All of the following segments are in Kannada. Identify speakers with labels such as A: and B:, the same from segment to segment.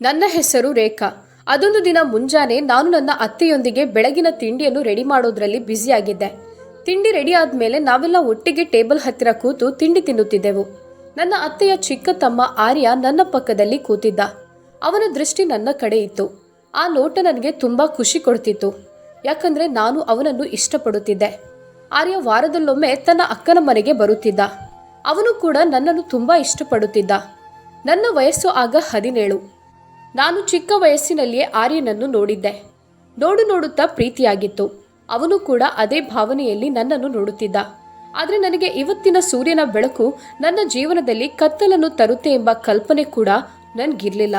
A: ನನ್ನ ಹೆಸರು ರೇಖಾ. ಅದೊಂದು ದಿನ ಮುಂಜಾನೆ ನಾನು ನನ್ನ ಅತ್ತೆಯೊಂದಿಗೆ ಬೆಳಗಿನ ತಿಂಡಿಯನ್ನು ರೆಡಿ ಮಾಡೋದ್ರಲ್ಲಿ ಬ್ಯುಸಿಯಾಗಿದ್ದೆ ತಿಂಡಿ ರೆಡಿ ಆದ್ಮೇಲೆ ನಾವೆಲ್ಲ ಒಟ್ಟಿಗೆ ಟೇಬಲ್ ಹತ್ತಿರ ಕೂತು ತಿಂಡಿ ತಿನ್ನುತ್ತಿದ್ದೆವು. ನನ್ನ ಅತ್ತೆಯ ಚಿಕ್ಕ ತಮ್ಮ ಆರ್ಯ ನನ್ನ ಪಕ್ಕದಲ್ಲಿ ಕೂತಿದ್ದ. ಅವನ ದೃಷ್ಟಿ ನನ್ನ ಕಡೆ ಇತ್ತು. ಆ ನೋಟ ನನಗೆ ತುಂಬಾ ಖುಷಿ ಕೊಡ್ತಿತ್ತು. ಯಾಕಂದ್ರೆ ನಾನು ಅವನನ್ನು ಇಷ್ಟಪಡುತ್ತಿದ್ದೆ. ಆರ್ಯ ವಾರದಲ್ಲೊಮ್ಮೆ ತನ್ನ ಅಕ್ಕನ ಮನೆಗೆ ಬರುತ್ತಿದ್ದ. ಅವನು ಕೂಡ ನನ್ನನ್ನು ತುಂಬಾ ಇಷ್ಟಪಡುತ್ತಿದ್ದ. ನನ್ನ ವಯಸ್ಸು ಆಗ ಹದಿನೇಳು. ನಾನು ಚಿಕ್ಕ ವಯಸ್ಸಿನಲ್ಲಿಯೇ ಆರ್ಯನನ್ನು ನೋಡಿದ್ದೆ. ನೋಡು ನೋಡುತ್ತಾ ಪ್ರೀತಿಯಾಗಿತ್ತು. ಅವನು ಕೂಡ ಅದೇ ಭಾವನೆಯಲ್ಲಿ ನನ್ನನ್ನು ನೋಡುತ್ತಿದ್ದ. ಆದರೆ ನನಗೆ ಇವತ್ತಿನ ಸೂರ್ಯನ ಬೆಳಕು ನನ್ನ ಜೀವನದಲ್ಲಿ ಕತ್ತಲನ್ನು ತರುತ್ತೆ ಎಂಬ ಕಲ್ಪನೆ ಕೂಡ ನನಗಿರಲಿಲ್ಲ.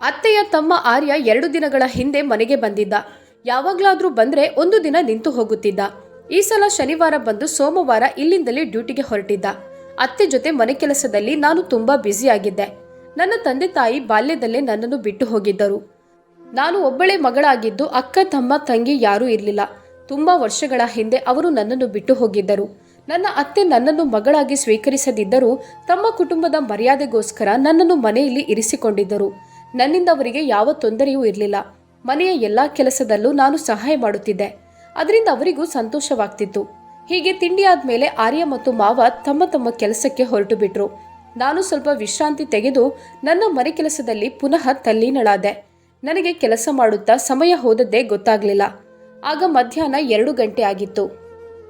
A: ಅತ್ತೆಯ ತಮ್ಮ ಆರ್ಯ ಎರಡು ದಿನಗಳ ಹಿಂದೆ ಮನೆಗೆ ಬಂದಿದ್ದ. ಯಾವಾಗಲಾದರೂ ಬಂದ್ರೆ ಒಂದು ದಿನ ನಿಂತು ಹೋಗುತ್ತಿದ್ದ. ಈ ಸಲ ಶನಿವಾರ ಬಂದು ಸೋಮವಾರ ಇಲ್ಲಿಂದಲೇ ಡ್ಯೂಟಿಗೆ ಹೊರಟಿದ್ದ. ಅತ್ತೆ ಜೊತೆ ಮನೆ ಕೆಲಸದಲ್ಲಿ ನಾನು ತುಂಬಾ ಬ್ಯುಸಿಯಾಗಿದ್ದೆ ನನ್ನ ತಂದೆ ತಾಯಿ ಬಾಲ್ಯದಲ್ಲೇ ನನ್ನನ್ನು ಬಿಟ್ಟು ಹೋಗಿದ್ದರು. ನಾನು ಒಬ್ಬಳೇ ಮಗಳಾಗಿದ್ದು ಅಕ್ಕ, ತಮ್ಮ, ತಂಗಿ ಯಾರೂ ಇರಲಿಲ್ಲ. ತುಂಬ ವರ್ಷಗಳ ಹಿಂದೆ ಅವರು ನನ್ನನ್ನು ಬಿಟ್ಟು ಹೋಗಿದ್ದರು. ನನ್ನ ಅತ್ತೆ ನನ್ನನ್ನು ಮಗಳಾಗಿ ಸ್ವೀಕರಿಸದಿದ್ದರೂ ತಮ್ಮ ಕುಟುಂಬದ ಮರ್ಯಾದೆಗೋಸ್ಕರ ನನ್ನನ್ನು ಮನೆಯಲ್ಲಿ ಇರಿಸಿಕೊಂಡಿದ್ದರು. ನನ್ನಿಂದ ಅವರಿಗೆ ಯಾವ ತೊಂದರೆಯೂ ಇರಲಿಲ್ಲ. ಮನೆಯ ಎಲ್ಲ ಕೆಲಸದಲ್ಲೂ ನಾನು ಸಹಾಯ ಮಾಡುತ್ತಿದ್ದೆ. ಅದರಿಂದ ಅವರಿಗೂ ಸಂತೋಷವಾಗ್ತಿತ್ತು. ಹೀಗೆ ತಿಂಡಿ ಮೇಲೆ ಆರ್ಯ ಮತ್ತು ಮಾವ ತಮ್ಮ ತಮ್ಮ ಕೆಲಸಕ್ಕೆ ಹೊರಟು ಬಿಟ್ರು ನಾನು ಸ್ವಲ್ಪ ವಿಶ್ರಾಂತಿ ತೆಗೆದು ನನ್ನ ಮನೆ ಕೆಲಸದಲ್ಲಿ ಪುನಃ ತಲ್ಲೀನಳಾದೆ. ನನಗೆ ಕೆಲಸ ಮಾಡುತ್ತಾ ಸಮಯ ಹೋದದ್ದೇ ಗೊತ್ತಾಗಲಿಲ್ಲ. ಆಗ ಮಧ್ಯಾಹ್ನ ಎರಡು ಗಂಟೆ ಆಗಿತ್ತು.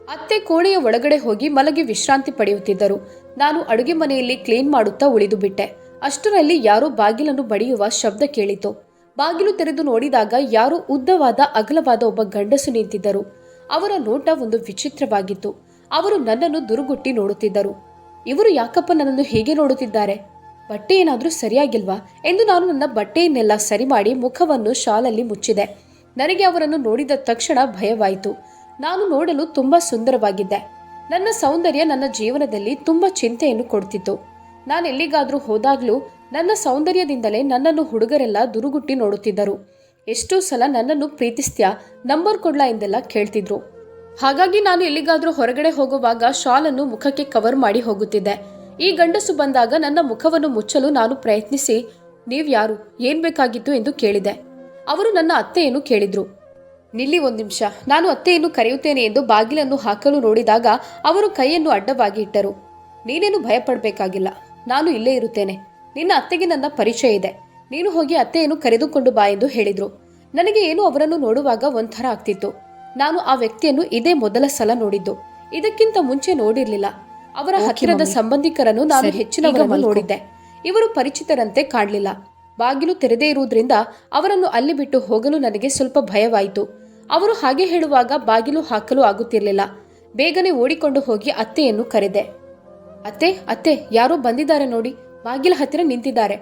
A: ಅತ್ತೆ ಕೋಣೆಯ ಒಳಗಡೆ ಹೋಗಿ ಮಲಗಿ ವಿಶ್ರಾಂತಿ ಪಡೆಯುತ್ತಿದ್ದರು. ನಾನು ಅಡುಗೆ ಮನೆಯಲ್ಲಿ ಕ್ಲೀನ್ ಮಾಡುತ್ತಾ ಉಳಿದು ಬಿಟ್ಟೆ. ಅಷ್ಟರಲ್ಲಿ ಯಾರೋ ಬಾಗಿಲನ್ನು ಬಡಿಯುವ ಶಬ್ದ ಕೇಳಿತು. ಬಾಗಿಲು ತೆರೆದು ನೋಡಿದಾಗ ಯಾರೋ ಉದ್ದವಾದ ಅಗಲವಾದ ಒಬ್ಬ ಗಂಡಸು ನಿಂತಿದ್ದರು. ಅವರ ನೋಟ ಒಂದು ವಿಚಿತ್ರವಾಗಿತ್ತು. ಅವರು ನನ್ನನ್ನು ದುರುಗುಟ್ಟಿ ನೋಡುತ್ತಿದ್ದರು. ಇವರು ಯಾಕಪ್ಪ ನನ್ನನ್ನು ಹೇಗೆ ನೋಡುತ್ತಿದ್ದಾರೆ? ಬಟ್ಟೆ ಏನಾದರೂ ಸರಿಯಾಗಿಲ್ವಾ? ಎಂದು ನಾನು ನನ್ನ ಬಟ್ಟೆಯನ್ನೆಲ್ಲ ಸರಿ ಮಾಡಿ ಮುಖವನ್ನು ಶಾಲಲ್ಲಿ ಮುಚ್ಚಿದೆ. ನನಗೆ ಅವರನ್ನು ನೋಡಿದ ತಕ್ಷಣ ಭಯವಾಯಿತು. ನಾನು ನೋಡಲು ತುಂಬಾ ಸುಂದರವಾಗಿದ್ದೆ. ನನ್ನ ಸೌಂದರ್ಯ ನನ್ನ ಜೀವನದಲ್ಲಿ ತುಂಬಾ ಚಿಂತೆಯನ್ನು ಕೊಡ್ತಿತ್ತು. ನಾನು ಎಲ್ಲಿಗಾದರೂ ಹೋದಾಗಲೂ ನನ್ನ ಸೌಂದರ್ಯದಿಂದಲೇ ನನ್ನನ್ನು ಹುಡುಗರೆಲ್ಲ ದುರುಗುಟ್ಟಿ ನೋಡುತ್ತಿದ್ದರು. ಎಷ್ಟೋ ಸಲ ನನ್ನನ್ನು ಪ್ರೀತಿಸ್ತ್ಯಾ ನಂಬರ್ ಕೊಡ್ಲಾ ಎಂದೆಲ್ಲ ಕೇಳ್ತಿದ್ರು. ಹಾಗಾಗಿ ನಾನು ಎಲ್ಲಿಗಾದರೂ ಹೊರಗಡೆ ಹೋಗುವಾಗ ಶಾಲನ್ನು ಮುಖಕ್ಕೆ ಕವರ್ ಮಾಡಿ ಹೋಗುತ್ತಿದ್ದೆ. ಈ ಗಂಡಸು ಬಂದಾಗ ನನ್ನ ಮುಖವನ್ನು ಮುಚ್ಚಲು ನಾನು ಪ್ರಯತ್ನಿಸಿ, ನೀವ್ ಯಾರು? ಏನ್ ಬೇಕಾಗಿತ್ತು? ಎಂದು ಕೇಳಿದೆ. ಅವರು ನನ್ನ ಅತ್ತೆಯನ್ನು ಕೇಳಿದ್ರು. ನಿಲ್ಲಿ ಒಂದು ನಿಮಿಷ. ನಾನು ಅತ್ತೆಯನ್ನು ಕರೆಯುತ್ತೇನೆ ಎಂದು ಬಾಗಿಲನ್ನು ಹಾಕಲು ನೋಡಿದಾಗ ಅವರು ಕೈಯನ್ನು ಅಡ್ಡವಾಗಿ ಇಟ್ಟರು. ನೀನೇನು ಭಯಪಡಬೇಕಾಗಿಲ್ಲ. ನಾನು ಇಲ್ಲೇ ಇರುತ್ತೇನೆ. ನಿನ್ನ ಅತ್ತೆಗೆ ನನ್ನ ಪರಿಚಯ ಇದೆ. ನೀನು ಹೋಗಿ ಅತ್ತೆಯನ್ನು ಕರೆದುಕೊಂಡು ಬಾ ಎಂದು ಹೇಳಿದ್ರು. ನನಗೆ ಏನು ಅವರನ್ನು ನೋಡುವಾಗ ಒಂಥರ ಆಗ್ತಿತ್ತು. ನಾನು ಆ ವ್ಯಕ್ತಿಯನ್ನು ಇದೇ ಮೊದಲ ಸಲ ನೋಡಿದ್ದು. ಇದಕ್ಕಿಂತ ಮುಂಚೆ ನೋಡಿರ್ಲಿಲ್ಲ. ಅವರ ಹತ್ತಿರದ ಸಂಬಂಧಿಕರನ್ನು ನಾನು ಹೆಚ್ಚಿನ ನೋಡಿದ್ದೆ. ಇವರು ಪರಿಚಿತರಂತೆ ಕಾಣಲಿಲ್ಲ. ಬಾಗಿಲು ತೆರೆದೇ ಇರುವುದರಿಂದ ಅವರನ್ನು ಅಲ್ಲಿ ಬಿಟ್ಟು ಹೋಗಲು ನನಗೆ ಸ್ವಲ್ಪ ಭಯವಾಯಿತು. ಅವರು ಹಾಗೆ ಹೇಳುವಾಗ ಬಾಗಿಲು ಹಾಕಲು ಆಗುತ್ತಿರಲಿಲ್ಲ. ಬೇಗನೆ ಓಡಿಕೊಂಡು ಹೋಗಿ ಅತ್ತೆಯನ್ನು ಕರೆದೆ. ಅತ್ತೆ ಅತ್ತೆ ಯಾರೋ ಬಂದಿದ್ದಾರೆ ನೋಡಿ. ಬಾಗಿಲ ಹತ್ತಿರ ನಿಂತಿದ್ದಾರೆ.